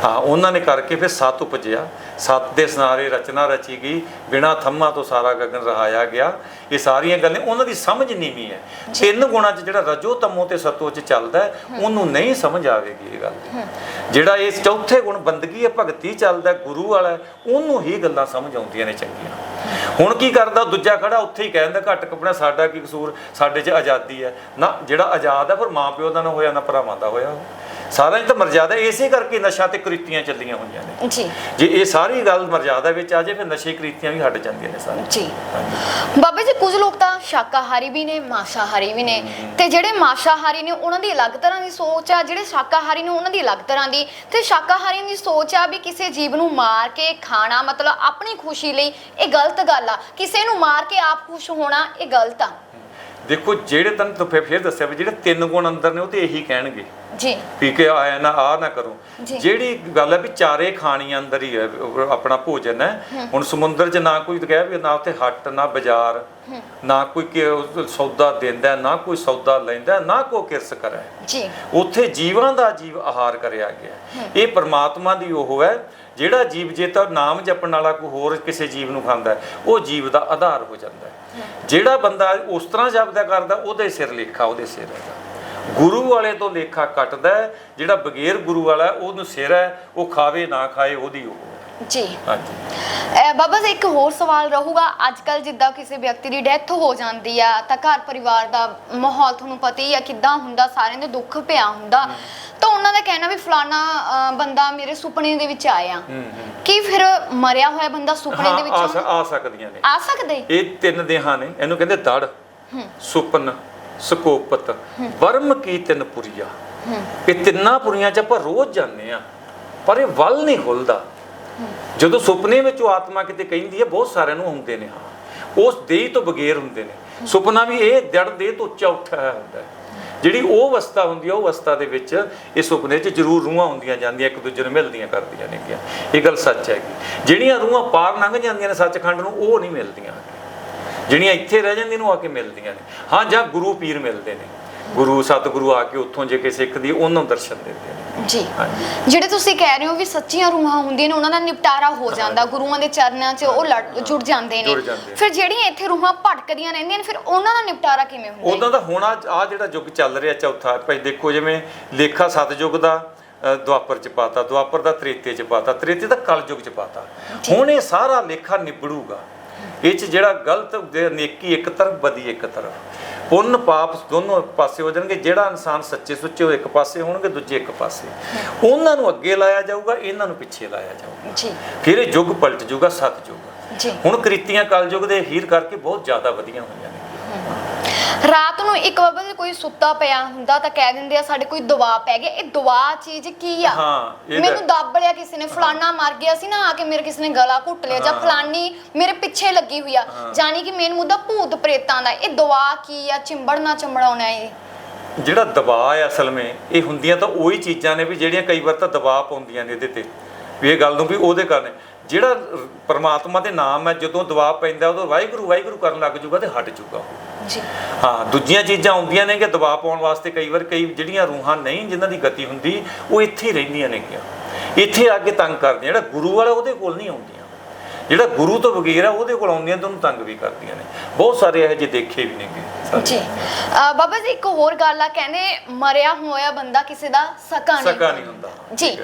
ਹਾਂ ਉਹਨਾਂ ਨੇ ਕਰਕੇ ਫਿਰ ਸੱਤ ਉਪਜਿਆ। ਸੱਤ ਦੇ ਸਨਾਰੇ ਰਚਨਾ ਰਚੀ ਗਈ ਬਿਨਾ ਥੰਮਾ ਤੋਂ ਸਾਰਾ ਗਗਨ ਰਹਾਇਆ ਗਿਆ। ਇਹ ਸਾਰੀਆਂ ਗੱਲਾਂ ਉਹਨਾਂ ਦੀ ਸਮਝ ਨੀਵੀਂ ਹੈ। ਤਿੰਨ ਗੁਣਾਂ 'ਚ ਜਿਹੜਾ ਰਜੋ ਤਮੋ ਤੇ ਸਤੋ 'ਚ ਚੱਲਦਾ ਉਹਨੂੰ ਨਹੀਂ ਸਮਝ ਆਵੇਗੀ ਇਹ ਗੱਲ। ਜਿਹੜਾ ਇਸ ਚੌਥੇ ਗੁਣ ਬੰਦਗੀ ਹੈ ਭਗਤੀ ਚੱਲਦਾ ਗੁਰੂ ਵਾਲਾ ਉਹਨੂੰ ਹੀ ਗੱਲਾਂ ਸਮਝ ਆਉਂਦੀਆਂ ਨੇ ਚੰਗੀਆਂ। ਹੁਣ ਕੀ ਕਰਦਾ? ਦੂਜਾ ਖੜਾ, ਉੱਥੇ ਹੀ ਕਹਿੰਦਾ ਘੱਟ ਕੱਪੜਾ, ਸਾਡਾ ਕੀ ਕਸੂਰ? ਸਾਡੇ 'ਚ ਆਜ਼ਾਦੀ ਹੈ। ਨਾ, ਜਿਹੜਾ ਆਜ਼ਾਦ ਹੈ, ਫਿਰ ਮਾਂ ਪਿਓ ਦਾ ਨਾ ਹੋਇਆ, ਨਾ ਭਰਾਵਾਂ ਦਾ ਹੋਇਆ। ਉਹ। ਸਾਰਿਆਂ 'ਚ ਤਾਂ ਮਰਜ਼ਾਦਾ ਇਸੇ ਕਰਕੇ ਨਸ਼ਾ ਤੇ ਕ੍ਰਿਤੀਆਂ ਚੱਲੀਆਂ ਹੋਈਆਂ ਨੇ। ਜੀ। ਜੇ ਇਹ ਸਾਰੀ ਗੱਲ ਮਰਜ਼ਾਦਾ ਵਿੱਚ ਆ ਜੇ ਫਿਰ ਨਸ਼ੇ ਕ੍ਰਿਤੀਆਂ ਵੀ ਹਟ ਜਾਂਦੀਆਂ ਨੇ ਸਾਰੇ ਜੀ। ਬਾਬਾ ਜੀ ਕੁਝ ਲੋਕ ਤਾਂ ਸ਼ਾਕਾਹਾਰੀ ਵੀ ਨੇ ਮਾਸਾਹਾਰੀ ਵੀ ਨੇ। ਤੇ ਜਿਹੜੇ ਮਾਸਾਹਾਰੀ ਨੇ ਉਹਨਾਂ ਦੀ ਅਲੱਗ ਤਰ੍ਹਾਂ ਦੀ ਸੋਚ ਆ। ਜਿਹੜੇ ਸ਼ਾਕਾਹਾਰੀ ਨੇ ਉਹਨਾਂ ਦੀ ਅਲੱਗ ਤਰ੍ਹਾਂ ਦੀ। ਤੇ ਸ਼ਾਕਾਹਾਰੀਆਂ ਦੀ ਸੋਚ ਆ ਵੀ ਕਿਸੇ ਜੀਵ ਨੂੰ ਮਾਰ ਕੇ ਖਾਣਾ ਮਤਲਬ ਆਪਣੀ ਖੁਸ਼ੀ ਲਈ ਇਹ ਗਲਤ ਗੱਲ ਆ। ਕਿਸੇ ਨੂੰ ਮਾਰ ਕੇ ਆਪ ਖੁਸ਼ ਹੋਣਾ ਇਹ ਗਲਤ ਆ। ਦੇਖੋ ਜਿਹੜੇ ਤਨ ਤੋਂ ਫਿਰ ਦੱਸਿਆ ਵੀ ਜਿਹੜੇ ਤਿੰਨ ਗੁਣ ਅੰਦਰ ਨੇ ਉਹ ਤੇ ਇਹੀ ਕਹਿਣਗੇ। ਜੀ। ਵੀ ਕਿ ਆਇਆ ਨਾ ਆ ਨਾ ਕਰੋ। ਜਿਹੜੀ ਗੱਲ ਹੈ ਵੀ ਚਾਰੇ ਖਾਣੀਆਂ ਅੰਦਰ ਹੀ ਆਪਣਾ ਭੋਜਨ ਹੈ। ਹੁਣ ਸਮੁੰਦਰ 'ਚ ਨਾ ਕੋਈ ਕਹਿ ਵੀ ਨਾ ਉੱਥੇ ਹੱਟ ਨਾ ਬਾਜ਼ਾਰ ਨਾ ਕੋਈ ਸੌਦਾ ਦਿੰਦਾ ਨਾ ਕੋਈ ਸੌਦਾ ਲੈਂਦਾ ਨਾ ਕੋ ਕਿਰਸ ਕਰੇ। ਜੀ। ਉੱਥੇ ਜੀਵਾਂ ਦਾ ਜੀਵ ਆਹਾਰ ਕਰਿਆ ਗਿਆ ਇਹ ਪਰਮਾਤਮਾ ਦੀ ਉਹ ਹੈ ਜਿਹੜਾ ਜੀਵ ਜੇ ਤਾਂ ਨਾਮ ਜਪਣ ਵਾਲਾ ਕੋਈ ਹੋਰ ਕਿਸੇ ਜੀਵ ਨੂੰ ਖਾਂਦਾ ਉਹ ਜੀਵ ਦਾ ਆਧਾਰ ਹੋ ਜਾਂਦਾ ਹੈ। ਜਿਹੜਾ ਬੰਦਾ ਉਸ ਤਰ੍ਹਾਂ ਜਪਦਾ ਕਰਦਾ ਉਹਦੇ ਸਿਰ ਲੇਖਾ ਉਹਦੇ ਸਿਰ ਹੈਗਾ। ਗੁਰੂ ਵਾਲੇ ਤੋਂ ਲੇਖਾ ਕੱਟਦਾ ਜਿਹੜਾ ਬਗੈਰ ਗੁਰੂ ਵਾਲਾ ਉਹਨੂੰ ਸਿਰ ਹੈ ਉਹ ਖਾਵੇ ਨਾ ਖਾਏ ਉਹਦੀ ਉਹ। ਜੀ। ਹਾਂਜੀ। ਬਾਬਾ ਜੀ ਇੱਕ ਹੋਰ ਸਵਾਲ ਰਹੂਗਾ। ਅੱਜ ਕੱਲ ਜਿੱਦਾਂ ਕਿਸੇ ਵਿਅਕਤੀ ਦੀ ਡੈਥ ਹੋ ਜਾਂਦੀ ਆ ਤਾਂ ਘਰ ਪਰਿਵਾਰ ਦਾ ਮਾਹੌਲ ਤੁਹਾਨੂੰ ਪਤਾ ਹੀ ਆ ਕਿੱਦਾਂ ਹੁੰਦਾ ਸਾਰਿਆਂ ਦੇ ਦੁੱਖ ਪਿਆ ਹੁੰਦਾ। ਤਾਂ ਉਹਨਾਂ ਦਾ ਕਹਿਣਾ ਵੀ ਫਲਾਣਾ ਬੰਦਾ ਮੇਰੇ ਸੁਪਨੇ ਦੇ ਵਿੱਚ ਆਇਆ। ਕੀ ਫਿਰ ਮਰਿਆ ਹੋਇਆ ਬੰਦਾ ਸੁਪਨੇ ਦੇ ਆ ਵਿੱਚ ਆ ਸਕਦੀਆਂ ਨੇ। ਆ ਸਕਦੇ? ਇਹ ਤਿੰਨ ਦੇਹਾਂ ਨੇ। ਇਹਨੂੰ ਕਹਿੰਦੇ ਦੜ ਸੁਪਨ ਸਕੋਪਤ। ਵਰਮ ਕੀ ਤਿੰਨ ਪੁਰੀਆ? ਇਹ ਤਿੰਨਾਂ ਪੁਰੀਆਂ 'ਚ ਆਪਾਂ ਰੋਜ਼ ਜਾਂਦੇ ਆ ਪਰ ਇਹ ਵੱਲ ਨਹੀਂ ਖੁੱਲਦਾ। ਜਦੋਂ ਸੁਪਨੇ ਵਿੱਚ ਉਹ ਆਤਮਾ ਕਿਤੇ ਕਹਿੰਦੀ ਹੈ ਬਹੁਤ ਸਾਰਿਆਂ ਨੂੰ ਆਉਂਦੇ ਨੇ ਹਾਂ। ਉਸ ਦੇਹ ਤੋਂ ਬਗੈਰ ਹੁੰਦੇ ਨੇ। ਸੁਪਨਾ ਵੀ ਇਹ ਜੜ ਦੇਹ ਤੋਂ ਉੱਚਾ ਉੱਠਿਆ ਹੋਇਆ ਹੁੰਦਾ ਹੈ। ਜਿਹੜੀ ਉਹ ਅਵਸਥਾ ਹੁੰਦੀ ਹੈ ਉਹ ਅਵਸਥਾ ਦੇ ਵਿੱਚ ਇਹ ਸੁਪਨੇ 'ਚ ਜ਼ਰੂਰ ਰੂਹਾਂ ਹੁੰਦੀਆਂ ਜਾਂਦੀਆਂ, ਇੱਕ ਦੂਜੇ ਨੂੰ ਮਿਲਦੀਆਂ ਕਰਦੀਆਂ ਨੇਗੀਆਂ। ਇਹ ਗੱਲ ਸੱਚ ਹੈਗੀ। ਜਿਹੜੀਆਂ ਰੂਹਾਂ ਪਾਰ ਲੰਘ ਜਾਂਦੀਆਂ ਨੇ ਸੱਚਖੰਡ ਨੂੰ, ਉਹ ਨਹੀਂ ਮਿਲਦੀਆਂ। ਜਿਹੜੀਆਂ ਇੱਥੇ ਰਹਿ ਜਾਂਦੀਆਂ ਨੂੰ ਆ ਕੇ ਮਿਲਦੀਆਂ ਨੇ। ਹਾਂ, ਜਾਂ ਗੁਰੂ ਪੀਰ ਮਿਲਦੇ ਨੇ। ਗੁਰੂ ਸਤਿਗੁਰੂ ਆ ਕੇ ਉੱਥੋਂ ਜੇ ਕਿਸੇ ਸਿੱਖ ਦੀ ਉਹਨਾਂ ਨੂੰ ਦਰਸ਼ਨ ਦਿੰਦੇ ਨੇ। ਜੀ। ਜਿਹੜੇ ਤੁਸੀਂ ਕਹਿ ਰਹੇ ਹੋ ਵੀ ਸੱਚੀਆਂ ਰੂਹਾਂ ਹੁੰਦੀਆਂ ਨੇ ਉਹਨਾਂ ਦਾ ਨਿਪਟਾਰਾ ਹੋ ਜਾਂਦਾ ਗੁਰੂਆਂ ਦੇ ਚਰਨਾਂ 'ਚ ਉਹ ਲੜ- ਜੁੜ ਜਾਂਦੇ ਨੇ। ਜੁੜ ਜਾਂਦੇ ਨੇ। ਫਿਰ ਜਿਹੜੀਆਂ ਇੱਥੇ ਰੂਹਾਂ ਭਟਕਦੀਆਂ ਰਹਿੰਦੀਆਂ ਨੇ ਫਿਰ ਉਹਨਾਂ ਦਾ ਨਿਪਟਾਰਾ ਕਿਵੇਂ ਹੁੰਦਾ ਹੈ? ਉਦਾਂ ਦਾ ਹੋਣਾ ਆ ਜਿਹੜਾ ਯੁੱਗ ਚੱਲ ਰਿਹਾ ਚੌਥਾ ਭਾਈ ਦੇਖੋ ਜਿਵੇਂ ਲੇਖਾ ਸਤਜੁਗ ਦਾ ਅ, ਦੁਆਪਰ ਚ ਪਾਤਾ ਦੁਆਪਰ ਦਾ ਤ੍ਰੇਤੇ ਚ ਪਾਤਾ ਤ੍ਰੇਤੇ ਦਾ ਕਲਯੁਗ ਚ ਪਾਤਾ। ਹੁਣ ਇਹ ਸਾਰਾ ਲੇਖਾ ਨਿਬੜੂਗਾ। ਇਹ ਚ ਜਿਹੜਾ ਗਲਤ ਨੇਕੀ ਇੱਕ ਤਰਫ ਬਦੀ ਇੱਕ ਤਰਫ। ਪੁੰਨ ਪਾਪ ਦੋਨੋਂ ਪਾਸੇ ਹੋ ਜਾਣਗੇ ਜਿਹੜਾ ਇਨਸਾਨ ਸੱਚੇ ਸੁੱਚੇ ਉਹ ਇੱਕ ਪਾਸੇ ਹੋਣਗੇ ਦੂਜੇ ਇੱਕ ਪਾਸੇ। ਉਹਨਾਂ ਨੂੰ ਅੱਗੇ ਲਾਇਆ ਜਾਊਗਾ ਇਹਨਾਂ ਨੂੰ ਪਿੱਛੇ ਲਾਇਆ ਜਾਊਗਾ। ਜੀ। ਫਿਰ ਇਹ ਯੁੱਗ ਪਲਟ ਜਾਊਗਾ ਸਤਜੁਗ ਜੀ। ਹੁਣ ਕ੍ਰਿਤੀਆਂ ਕਲਯੁਗ ਦੇ ਹੀਰ ਕਰਕੇ ਬਹੁਤ ਜ਼ਿਆਦਾ ਵਧੀਆਂ ਹੋਈਆਂ ਨੇ। ਰਾਤ ਨੂੰ ਇੱਕ ਬਾਬਾ ਜੀ ਕੋਈ ਸੁੱਤਾ ਪਿਆ ਹੁੰਦਾ ਤਾਂ ਕਹਿ ਦਿੰਦੇ ਆ ਸਾਡੇ ਕੋਈ ਦਵਾ ਪੈ ਗਿਆ ਇਹ ਦਵਾ ਚੀਜ਼ ਕੀ ਆ? ਹਾਂ, ਇਹ ਮੈਨੂੰ ਦੱਬ ਲਿਆ ਕਿਸੇ ਨੇ। ਫਲਾਨਾ ਮਰ ਗਿਆ ਸੀ ਨਾ ਆ ਕੇ ਮੇਰੇ ਕਿਸੇ ਨੇ ਗਲਾ ਘੁੱਟ ਲਿਆ ਜਾਂ ਹਾਂ। ਫਲਾਨੀ ਮੇਰੇ ਪਿੱਛੇ ਲੱਗੀ ਹੋਈ ਆ। ਜਾਨੀ ਕਿ ਮੇਨ ਮੁੱਦਾ ਭੂਤ ਪ੍ਰੇਤਾਂ ਦਾ। ਇਹ ਦਵਾ ਕੀ ਆ? ਚਿੰਬੜਨਾ ਚੰਬੜਾਉਣਾ ਇਹ। ਜਿਹੜਾ ਦਬਾਅ ਹੈ ਅਸਲ ਵਿੱਚ ਇਹ ਹੁੰਦੀਆਂ ਤਾਂ ਉਹੀ ਚੀਜ਼ਾਂ ਨੇ ਵੀ ਜਿਹੜੀਆਂ ਕਈ ਵਾਰ ਤਾਂ ਦਬਾਅ ਪਾਉਂਦੀਆਂ ਨੇ ਇਹਦੇ ਤੇ। ਵੀ ਇਹ ਗੱਲ ਨੂੰ ਵੀ ਉਹਦੇ ਕਾਰਨ ਜਿਹੜਾ ਪਰਮਾਤਮਾ ਦੇ ਨਾਮ ਹੈ ਜਦੋਂ ਦਬਾਅ ਪੈਂਦਾ ਉਦੋਂ ਵਾਹਿਗੁਰੂ ਵਾਹਿਗੁਰੂ ਕਰਨ ਲੱਗ ਜੂਗਾ ਤੇ ਹਟ ਜੂਗਾ ਉਹ। ਜੀ। ਹਾਂ ਦੂਜੀਆਂ ਚੀਜ਼ਾਂ ਆਉਂਦੀਆਂ ਨੇ ਕਿ ਦਬਾਅ ਪਾਉਣ ਵਾਸਤੇ ਕਈ ਵਾਰ ਕਈ ਜਿਹੜੀਆਂ ਰੂਹਾਂ ਨਹੀਂ ਜਿਨ੍ਹਾਂ ਦੀ ਗਤੀ ਹੁੰਦੀ ਉਹ ਇੱਥੇ ਹੀ ਰਹਿੰਦੀਆਂ ਨੇ ਕਿਆ ਇੱਥੇ ਆ ਕੇ ਤੰਗ ਕਰਦੀਆਂ ਜਿਹੜਾ ਗੁਰੂ ਵਾਲਾ ਉਹਦੇ ਕੋਲ ਨਹੀਂ ਆਉਂਦੀਆਂ। ਜਿਹੜਾ ਗੁਰੂ ਤੋਂ ਬਗੈਰ ਆ ਉਹਦੇ ਕੋਲ ਆਉਂਦੀਆਂ ਤਾਂ ਉਹਨੂੰ ਤੰਗ ਵੀ ਕਰਦੀਆਂ ਨੇ। ਬਹੁਤ ਸਾਰੇ ਇਹੋ ਜਿਹੇ ਦੇਖੇ ਵੀ ਨੇਗੇ। ਜੀ। ਬਾਬਾ ਜੀ ਇੱਕ ਹੋਰ ਗੱਲ ਆ ਕਹਿੰਦੇ ਮਰਿਆ ਹੋਇਆ ਬੰਦਾ ਕਿਸੇ ਦਾ ਸਕਾ ਨਹੀਂ ਸਕਾ ਨਹੀਂ ਹੁੰਦਾ। ਜੀ।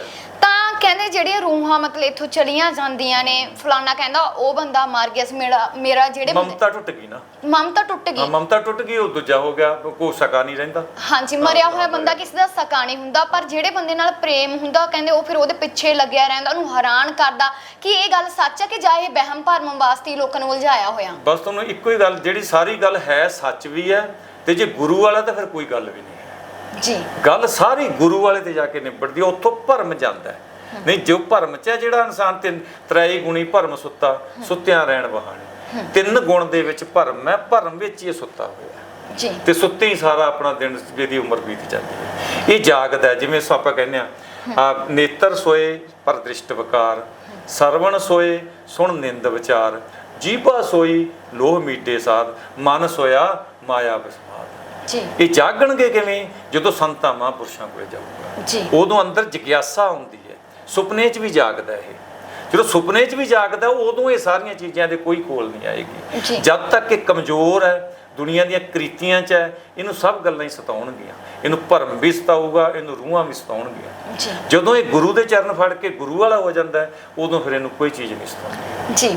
ਤਾਂ ਕਹਿੰਦੇ ਜਿਹੜੀਆਂ ਰੂਹਾਂ ਮਤਲਬ ਇੱਥੋਂ ਚਲੀਆਂ ਜਾਂਦੀਆਂ ਨੇ ਫਲਾਨਾ ਕਹਿੰਦਾ ਉਹ ਬੰਦਾ ਮਰ ਗਿਆ ਸੀ ਮੇਰਾ ਮੇਰਾ ਜਿਹੜੇ ਬੰਦੇ ਮਮਤਾ ਟੁੱਟ ਗਈ ਨਾ। ਮਮਤਾ ਟੁੱਟ ਹਾਂ ਗਈ ਮਮਤਾ ਟੁੱਟ ਗਈ ਉਹ ਦੂਜਾ ਹੋ ਗਿਆ ਕੋਈ ਸਕਾ ਨਹੀਂ ਰਹਿੰਦਾ। ਹਾਂਜੀ ਮਰਿਆ ਹੋਇਆ ਬੰਦਾ। ਕਿਸੇ ਦਾ ਸਕਾ ਨਹੀਂ ਹੁੰਦਾ ਪਰ ਜਿਹੜੇ ਬੰਦੇ ਨਾਲ ਪ੍ਰੇਮ ਹੁੰਦਾ ਕਹਿੰਦੇ ਉਹ ਫਿਰ ਉਹਦੇ ਪਿੱਛੇ ਲੱਗਿਆ ਰਹਿੰਦਾ ਉਹਨੂੰ ਹੈਰਾਨ ਕਰਦਾ ਕਿ ਇਹ ਗੱਲ ਸੱਚ ਹੈ ਕਿ ਜਾਂ ਇਹ ਵਹਿਮ ਭਰਮ ਵਾਸਤੇ ਹੀ ਲੋਕਾਂ ਨੂੰ ਉਲਝਾਇਆ ਹੋਇਆ? ਬਸ ਤੁਹਾਨੂੰ ਇੱਕੋ ਹੀ ਗੱਲ ਜਿਹੜੀ ਸਾਰੀ ਗੱਲ ਹੈ ਸੱਚ ਵੀ ਹੈ ਤੇ ਜੇ ਗੁਰੂ ਵਾਲਾ ਤਾਂ ਫਿਰ ਕੋਈ ਗੱਲ ਵੀ ਨਹੀਂ। ਜੀ। ਗੱਲ ਸਾਰੀ ਗੁਰੂ ਵਾਲੇ ਤੇ ਜਾ ਕੇ ਨਿਬੜਦੀ ਹੈ ਉੱਥੋਂ ਭਰਮ ਜਾਂਦਾ ਹੈ। ਨਹੀਂ ਜੋ ਭਰਮ ਚ ਹੈ ਜਿਹੜਾ ਇਨਸਾਨ ਤਿੰਨ ਤ੍ਰੈਈ ਗੁਣੀ ਭਰਮ ਸੁੱਤਾ ਸੁੱਤਿਆਂ ਰਹਿਣ ਬਹਾਣੇ। ਤਿੰਨ ਗੁਣ ਦੇ ਵਿੱਚ ਭਰਮ ਹੈ ਭਰਮ ਵਿੱਚ ਹੀ ਸੁੱਤਾ ਹੋਇਆ ਜੀ। ਤੇ ਸੁੱਤੇ ਹੀ ਸਾਰਾ ਆਪਣਾ ਦਿਨ ਜਿਹਦੀ ਉਮਰ ਬੀਤ ਜਾਂਦੀ ਹੈ। ਇਹ ਜਾਗਦਾ ਹੈ, ਜਿਵੇਂ ਆਪਾਂ ਕਹਿੰਦੇ ਆ ਆ ਨੇਤਰ ਸੋਏ ਪਰ ਦ੍ਰਿਸ਼ਟ ਵਿਕਾਰ ਸਰਵਣ ਸੋਏ ਸੁਣ ਨਿੰਦ ਵਿਚਾਰ ਜੀਭਾ ਸੋਈ ਲੋਹ ਮੀਟੇ ਸਾਧ ਮਨ ਸੋਇਆ ਮਾਇਆ ਵਿਸਮਾਦ ਜੀ। ਇਹ ਜਾਗਣਗੇ ਕਿਵੇਂ? ਜਦੋਂ ਸੰਤਾਂ ਮਹਾਂਪੁਰਸ਼ਾਂ ਕੋਲੇ ਜਾਊਗਾ। ਜੀ। ਉਦੋਂ ਅੰਦਰ ਜਿਗਿਆਸਾ ਹੁੰਦੀ ਹੈ। ਸੁਪਨੇ 'ਚ ਵੀ ਜਾਗਦਾ ਇਹ। ਜਦੋਂ ਸੁਪਨੇ 'ਚ ਵੀ ਜਾਗਦਾ ਉਦੋਂ ਇਹ ਸਾਰੀਆਂ ਚੀਜ਼ਾਂ ਦੇ ਕੋਈ ਕੋਲ ਨਹੀਂ। ਆਏਗੀ। ਜਦ ਤੱਕ ਇਹ ਕਮਜ਼ੋਰ ਹੈ ਦੁਨੀਆ ਦੀਆਂ ਕ੍ਰਿਤੀਆਂ 'ਚ ਹੈ ਇਹਨੂੰ ਸਭ ਗੱਲਾਂ ਹੀ ਸਤਾਉਣਗੀਆਂ। ਇਹਨੂੰ ਭਰਮ ਵੀ ਸਤਾਊਗਾ ਇਹਨੂੰ ਰੂਹਾਂ ਵੀ ਸਤਾਉਣਗੀਆਂ। ਜਦੋਂ ਇਹ ਗੁਰੂ ਦੇ ਚਰਨ ਫੜ ਕੇ ਗੁਰੂ ਵਾਲਾ ਹੋ ਜਾਂਦਾ ਉਦੋਂ ਫਿਰ ਇਹਨੂੰ ਕੋਈ ਚੀਜ਼ ਨਹੀਂ ਸਤਾਉਂਦੀ। ਜੀ।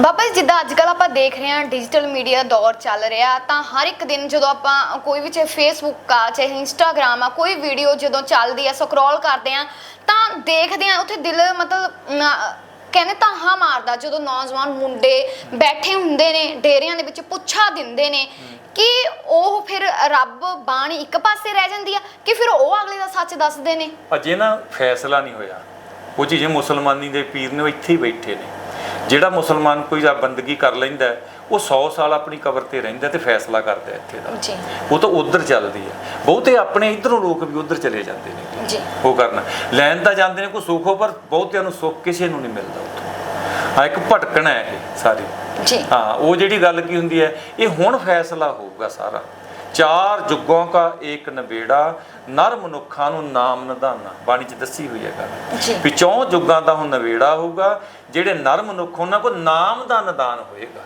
ਬਾਬਾ ਜੀ ਜਿੱਦਾਂ ਅੱਜ ਕੱਲ ਆਪਾਂ ਦੇਖ ਰਹੇ ਹਾਂ ਡਿਜੀਟਲ ਮੀਡੀਆ ਦੌਰ ਚੱਲ ਰਿਹਾ ਤਾਂ ਹਰ ਇੱਕ ਦਿਨ ਜਦੋਂ ਆਪਾਂ ਕੋਈ ਵੀ ਚਾਹੇ ਫੇਸਬੁੱਕ ਆ ਚਾਹੇ ਇੰਸਟਾਗ੍ਰam ਆ ਕੋਈ ਵੀਡੀਓ ਜਦੋਂ ਚੱਲਦੀ ਆ ਸਕਰੋਲ ਕਰਦੇ ਆ ਤਾਂ ਦੇਖਦੇ ਆ ਉੱਥੇ ਦਿਲ ਮਤਲਬ ਕਹਿੰਦੇ ਤਾਂ ਮਾਰਦਾ ਜਦੋਂ ਨੌਜਵਾਨ ਮੁੰਡੇ ਬੈਠੇ ਹੁੰਦੇ ਨੇ ਡੇਰਿਆਂ ਦੇ ਵਿੱਚ ਪੁੱਛਾ ਦਿੰਦੇ ਨੇ ਕਿ ਉਹ ਫਿਰ ਰੱਬ ਬਾਣੀ ਇੱਕ ਪਾਸੇ ਰਹਿ ਜਾਂਦੀ ਆ ਕਿ ਫਿਰ ਉਹ ਅਗਲੇ ਦਾ ਸੱਚ ਦੱਸਦੇ ਨੇ? ਅਜੇ ਨਾ ਫੈਸਲਾ ਨਹੀਂ ਹੋਇਆ। ਉਹ ਚੀਜ਼ ਮੁਸਲਮਾਨੀ ਦੇ ਪੀਰ ਨੇ ਉਹ ਇੱਥੇ ਹੀ ਬੈਠੇ ਨੇ। ਜਿਹੜਾ ਮੁਸਲਮਾਨ ਕੋਈ ਆ ਬੰਦਗੀ ਕਰ ਲੈਂਦਾ ਹੈ, ਉਹ 100 ਸਾਲ ਆਪਣੀ ਕਬਰ ਤੇ ਰਹਿੰਦਾ ਤੇ ਫੈਸਲਾ ਕਰਦਾ ਇੱਥੇ ਦਾ। ਜੀ। ਉਹ ਤਾਂ ਉਧਰ ਚੱਲਦੀ ਹੈ ਬਹੁਤੇ ਆਪਣੇ ਇਧਰੋਂ ਲੋਕ ਵੀ ਉਧਰ ਚਲੇ ਜਾਂਦੇ ਨੇ। ਜੀ। ਉਹ ਕਰਨਾ। ਲੈਣ ਤਾਂ ਜਾਂਦੇ ਨੇ ਕੋਈ ਸੁੱਖ ਪਰ ਬਹੁਤਿਆਂ ਨੂੰ ਸੁੱਖ ਕਿਸੇ ਨੂੰ ਨਹੀਂ ਮਿਲਦਾ ਉੱਥੋਂ। ਹਾਂ ਇੱਕ ਭਟਕਣਾ ਹੈ ਇਹ ਸਾਰੀ। ਜੀ। ਹਾਂ ਉਹ ਜਿਹੜੀ ਗੱਲ ਕੀ ਹੁੰਦੀ ਹੈ ਇਹ ਹੁਣ ਫੈਸਲਾ ਹੋਊਗਾ ਸਾਰਾ। ਚਾਰ ਜੁਗੋਂ ਕਾ ਏਕ ਨਵੇੜਾ ਨਰ ਮਨੁੱਖਾਂ ਨੂੰ ਨਾਮ ਨਿਧਾਨਾ। ਬਾਣੀ ਚ ਦੱਸੀ ਹੋਈ ਹੈ ਗੱਲ। ਵੀ ਚੌਂ ਜੁਗਾਂ ਦਾ ਹੁਣ ਨਵੇੜਾ ਹੋਊਗਾ ਜਿਹੜੇ ਨਰ ਮਨੁੱਖ ਉਹਨਾਂ ਕੋਲ ਨਾਮ ਦਾ ਨਿਦਾਨ ਹੋਏਗਾ।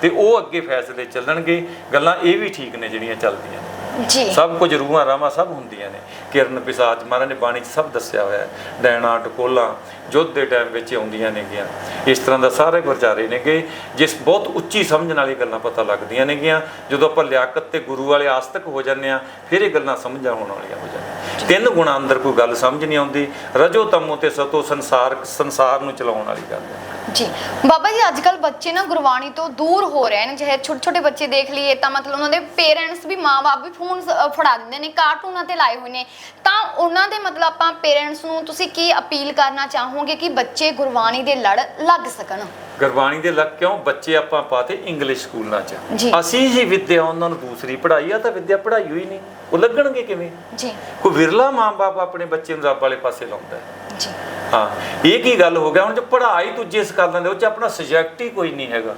ਤੇ ਉਹ ਅੱਗੇ ਫੈਸਲੇ ਚੱਲਣਗੇ। ਗੱਲਾਂ ਇਹ ਵੀ ਠੀਕ ਨੇ ਜਿਹੜੀਆਂ ਚੱਲਦੀਆਂ ਜੀ। ਸਭ ਕੁਝ ਰੂਹਾਂ ਰਾਵਾਂ ਸਭ ਹੁੰਦੀਆਂ ਨੇ। ਕਿਰਨ ਪਿਸਾਚ ਮਹਾਰਾਜ ਨੇ ਬਾਣੀ 'ਚ ਸਭ ਦੱਸਿਆ ਹੋਇਆ ਹੈ। ਡੈਣਾ ਟਕੋਲਾ ਜੁੱਧ ਦੇ ਟਾਈਮ ਵਿੱਚ ਆਉਂਦੀਆਂ ਨੇਗੀਆਂ। ਇਸ ਤਰ੍ਹਾਂ ਦਾ ਸਾਰੇ ਵਿਚਾਰੇ ਨੇਗੇ ਜਿਸ ਬਹੁਤ ਉੱਚੀ ਸਮਝਣ ਵਾਲੀ ਗੱਲਾਂ ਪਤਾ ਲੱਗਦੀਆਂ ਨੇਗੀਆਂ। ਜਦੋਂ ਆਪਾਂ ਲਿਆਕਤ ਤੇ ਗੁਰੂ ਵਾਲੇ ਆਸਤਕ ਹੋ ਜਾਂਦੇ ਆ ਫਿਰ ਇਹ ਗੱਲਾਂ ਸਮਝਾਂ ਹੋਣ ਵਾਲੀਆਂ ਹੋ ਜਾਂਦੀਆਂ। ਤਿੰਨ ਗੁਣਾਂ ਅੰਦਰ ਕੋਈ ਗੱਲ ਸਮਝ ਨਹੀਂ ਆਉਂਦੀ। ਰਜੋ ਤਮੋ ਤੇ ਸਤੋ ਸੰਸਾਰ ਸੰਸਾਰ ਨੂੰ ਚਲਾਉਣ ਵਾਲੀ ਗੱਲ ਹੈ। ਜੀ ਬਾਬਾ ਜੀ ਅੱਜ ਕੱਲ ਬੱਚੇ ਨਾ ਗੁਰਬਾਣੀ ਤੋਂ ਦੂਰ ਹੋ ਰਹੇ ਨੇ ਜਿਹੇ ਛੋਟੇ ਛੋਟੇ ਬੱਚੇ ਦੇਖ ਲਈਏ ਤਾਂ ਮਤਲਬ ਉਹਨਾਂ ਦੇ ਪੇਰੈਂਟਸ ਵੀ ਮਾਪੇ ਵੀ ਫੋਨ ਫੜਾ ਦਿੰਦੇ ਨੇ ਕਾਰਟੂਨਾਂ ਤੇ ਲਾਏ ਹੋਏ ਨੇ। ਤਾਂ ਉਹਨਾਂ ਦੇ ਮਤਲਬ ਆਪਾਂ ਪੇਰੈਂਟਸ ਨੂੰ ਤੁਸੀਂ ਕੀ ਅਪੀਲ ਕਰਨਾ ਚਾਹੋਗੇ ਕਿ ਬੱਚੇ ਗੁਰਬਾਣੀ ਦੇ ਲੜ ਲੱਗ ਸਕਣ? ਗੁਰਬਾਣੀ ਦੇ ਲੱਗ ਕਿਉਂ? ਬੱਚੇ ਆਪਾਂ ਪਾਤੇ ਇੰਗਲਿਸ਼ ਸਕੂਲਾਂ 'ਚ ਜੀ। ਅਸੀਂ ਹੀ ਵਿਦਿਆ ਉਹਨਾਂ ਨੂੰ ਦੂਸਰੀ ਪੜ੍ਹਾਈ ਆ ਤਾਂ ਵਿਦਿਆ ਪੜ੍ਹਾਈ ਹੋਈ ਨਹੀਂ। ਉਹ ਲੱਗਣਗੇ ਕਿਵੇਂ? ਜੀ। ਕੋਈ ਵਿਰਲਾ ਮਾਂ-ਬਾਪ ਆਪਣੇ ਬੱਚੇ ਨੂੰ ਰੱਬ ਵਾਲੇ ਪਾਸੇ ਲਾਉਂਦਾ ਹੈ। ਜੀ। ਹਾਂ। ਇਹ ਕੀ ਗੱਲ ਹੋ ਗਿਆ? ਹੁਣ ਜੇ ਪੜ੍ਹਾਈ ਦੂਜੇ ਇਸ ਕਰ ਦਿੰਦੇ ਉਹ ਚ ਆਪਣਾ ਸਬਜੈਕਟ ਹੀ ਕੋਈ ਨਹੀਂ ਹੈਗਾ।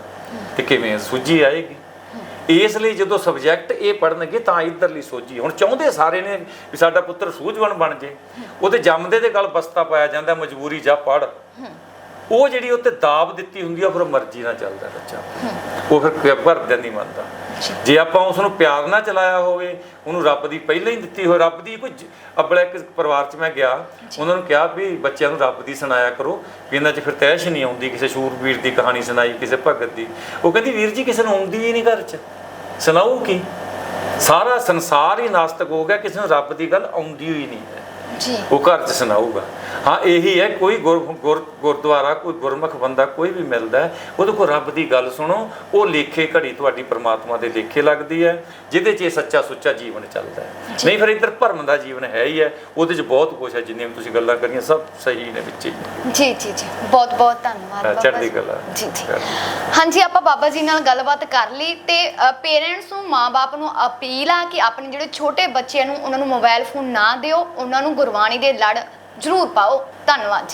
ਤੇ ਕਿਵੇਂ ਸੂਝੀ ਆਏਗੀ। ਇਸ ਲਈ ਜਦੋਂ ਸਬਜੈਕਟ ਇਹ ਪੜਨਗੇ ਤਾਂ ਇਧਰਲੀ ਸੋਝੀ। ਹੁਣ ਚਾਹੁੰਦੇ ਸਾਰੇ ਨੇ ਵੀ ਸਾਡਾ ਪੁੱਤਰ ਸੂਝਵਾਨ ਬਣ ਜੇ। ਉਹਦੇ ਜੰਮਦੇ ਦੇ ਗੱਲ ਬਸਤਾ ਪਾਇਆ ਜਾਂਦਾ, ਮਜਬੂਰੀ ਜਾ ਪੜ ਉਹ ਜਿਹੜੀ ਉੱਤੇ ਦਾਬ ਦਿੱਤੀ ਹੁੰਦੀ ਆ ਫਿਰ ਮਰਜ਼ੀ ਨਾਲ ਚੱਲਦਾ ਬੱਚਾ। ਉਹ ਫਿਰ ਭਰਦਿਆਂ ਨਹੀਂ ਮੰਨਦਾ। ਜੀ। ਆਪਾਂ ਉਸ ਨੂੰ ਪਿਆਰ ਨਾਲ ਚਲਾਇਆ ਹੋਵੇ ਉਹਨੂੰ ਰੱਬ ਦੀ ਪਹਿਲਾਂ ਹੀ ਦਿੱਤੀ ਹੋਈ ਰੱਬ ਦੀ ਕੋਈ ਅਬਲਾ ਇੱਕ ਪਰਿਵਾਰ 'ਚ ਮੈਂ ਗਿਆ ਉਹਨਾਂ ਨੂੰ ਕਿਹਾ ਵੀ ਬੱਚਿਆਂ ਨੂੰ ਰੱਬ ਦੀ ਸੁਣਾਇਆ ਕਰੋ ਵੀ ਇਹਨਾਂ 'ਚ ਫਿਰ ਤੈਸ਼ ਨਹੀਂ ਆਉਂਦੀ ਕਿਸੇ ਸ਼ੂਰਵੀਰ ਦੀ ਕਹਾਣੀ ਸੁਣਾਈ ਕਿਸੇ ਭਗਤ ਦੀ। ਉਹ ਕਹਿੰਦੀ ਵੀਰ ਜੀ ਕਿਸੇ ਨੂੰ ਆਉਂਦੀ ਹੀ ਨਹੀਂ ਘਰ 'ਚ। ਸੁਣਾਓ ਕੀ? ਸਾਰਾ ਸੰਸਾਰ ਹੀ ਨਾਸਤਕ ਹੋ ਗਿਆ ਕਿਸੇ ਨੂੰ ਰੱਬ ਦੀ ਗੱਲ ਆਉਂਦੀ ਹੋਈ ਨਹੀਂ ਹੈ। ਜੀ। ਉਹ ਘਰ 'ਚ ਸੁਣਾਊਗਾ। ਹਾਂ ਇਹੀ ਹੈ ਕੋਈ ਗੁਰ ਗੁਰ- ਗੁਰਦੁਆਰਾ ਕੋਈ ਗੁਰਮੁਖ ਬੰਦਾ ਕੋਈ ਵੀ ਮਿਲਦਾ ਉਹਦੇ ਕੋਲ ਰੱਬ ਦੀ ਗੱਲ ਸੁਣੋ ਉਹ ਲੇਖੇ ਘੜੀ ਤੁਹਾਡੀ ਪ੍ਰਮਾਤਮਾ ਦੇ ਲੇਖੇ ਲੱਗਦੀ ਹੈ ਜਿਹਦੇ 'ਚ ਇਹ ਸੱਚਾ ਸੁੱਚਾ ਜੀਵਨ ਚੱਲਦਾ ਨਹੀਂ ਫਿਰ ਇੱਧਰ ਭਰਮ ਦਾ ਜੀਵਨ ਹੈ ਹੀ ਹੈ ਉਹਦੇ 'ਚ ਬਹੁਤ ਕੁਝ ਹੈ ਜਿੰਨੀਆਂ ਤੁਸੀਂ ਗੱਲਾਂ ਕਰੀਆਂ ਸਭ ਸਹੀ ਨੇ ਵਿੱਚ ਜੀ ਜੀ ਜੀ ਬਹੁਤ ਬਹੁਤ ਧੰਨਵਾਦ ਚੜ੍ਹਦੀ ਜੀ। ਕਲਾ। ਜੀ। ਹਾਂਜੀ ਆਪਾਂ ਬਾਬਾ ਜੀ ਨਾਲ ਗੱਲਬਾਤ ਕਰ ਲਈ ਤੇ ਪੇਰੈਂਟਸ ਨੂੰ ਮਾਪੇ ਨੂੰ ਅਪੀਲ ਆ ਕਿ ਆਪਣੇ ਜਿਹੜੇ ਛੋਟੇ ਬੱਚਿਆਂ ਨੂੰ ਉਹਨਾਂ ਨੂੰ ਮੋਬਾਈਲ ਫੋਨ ਨਾ ਦਿਓ ਉਹਨਾਂ ਨੂੰ ਗੁਰਬਾਣੀ ਦੇ ਲੜ ਜ਼ਰੂਰ ਪਾਓ। ਧੰਨਵਾਦ ਜੀ।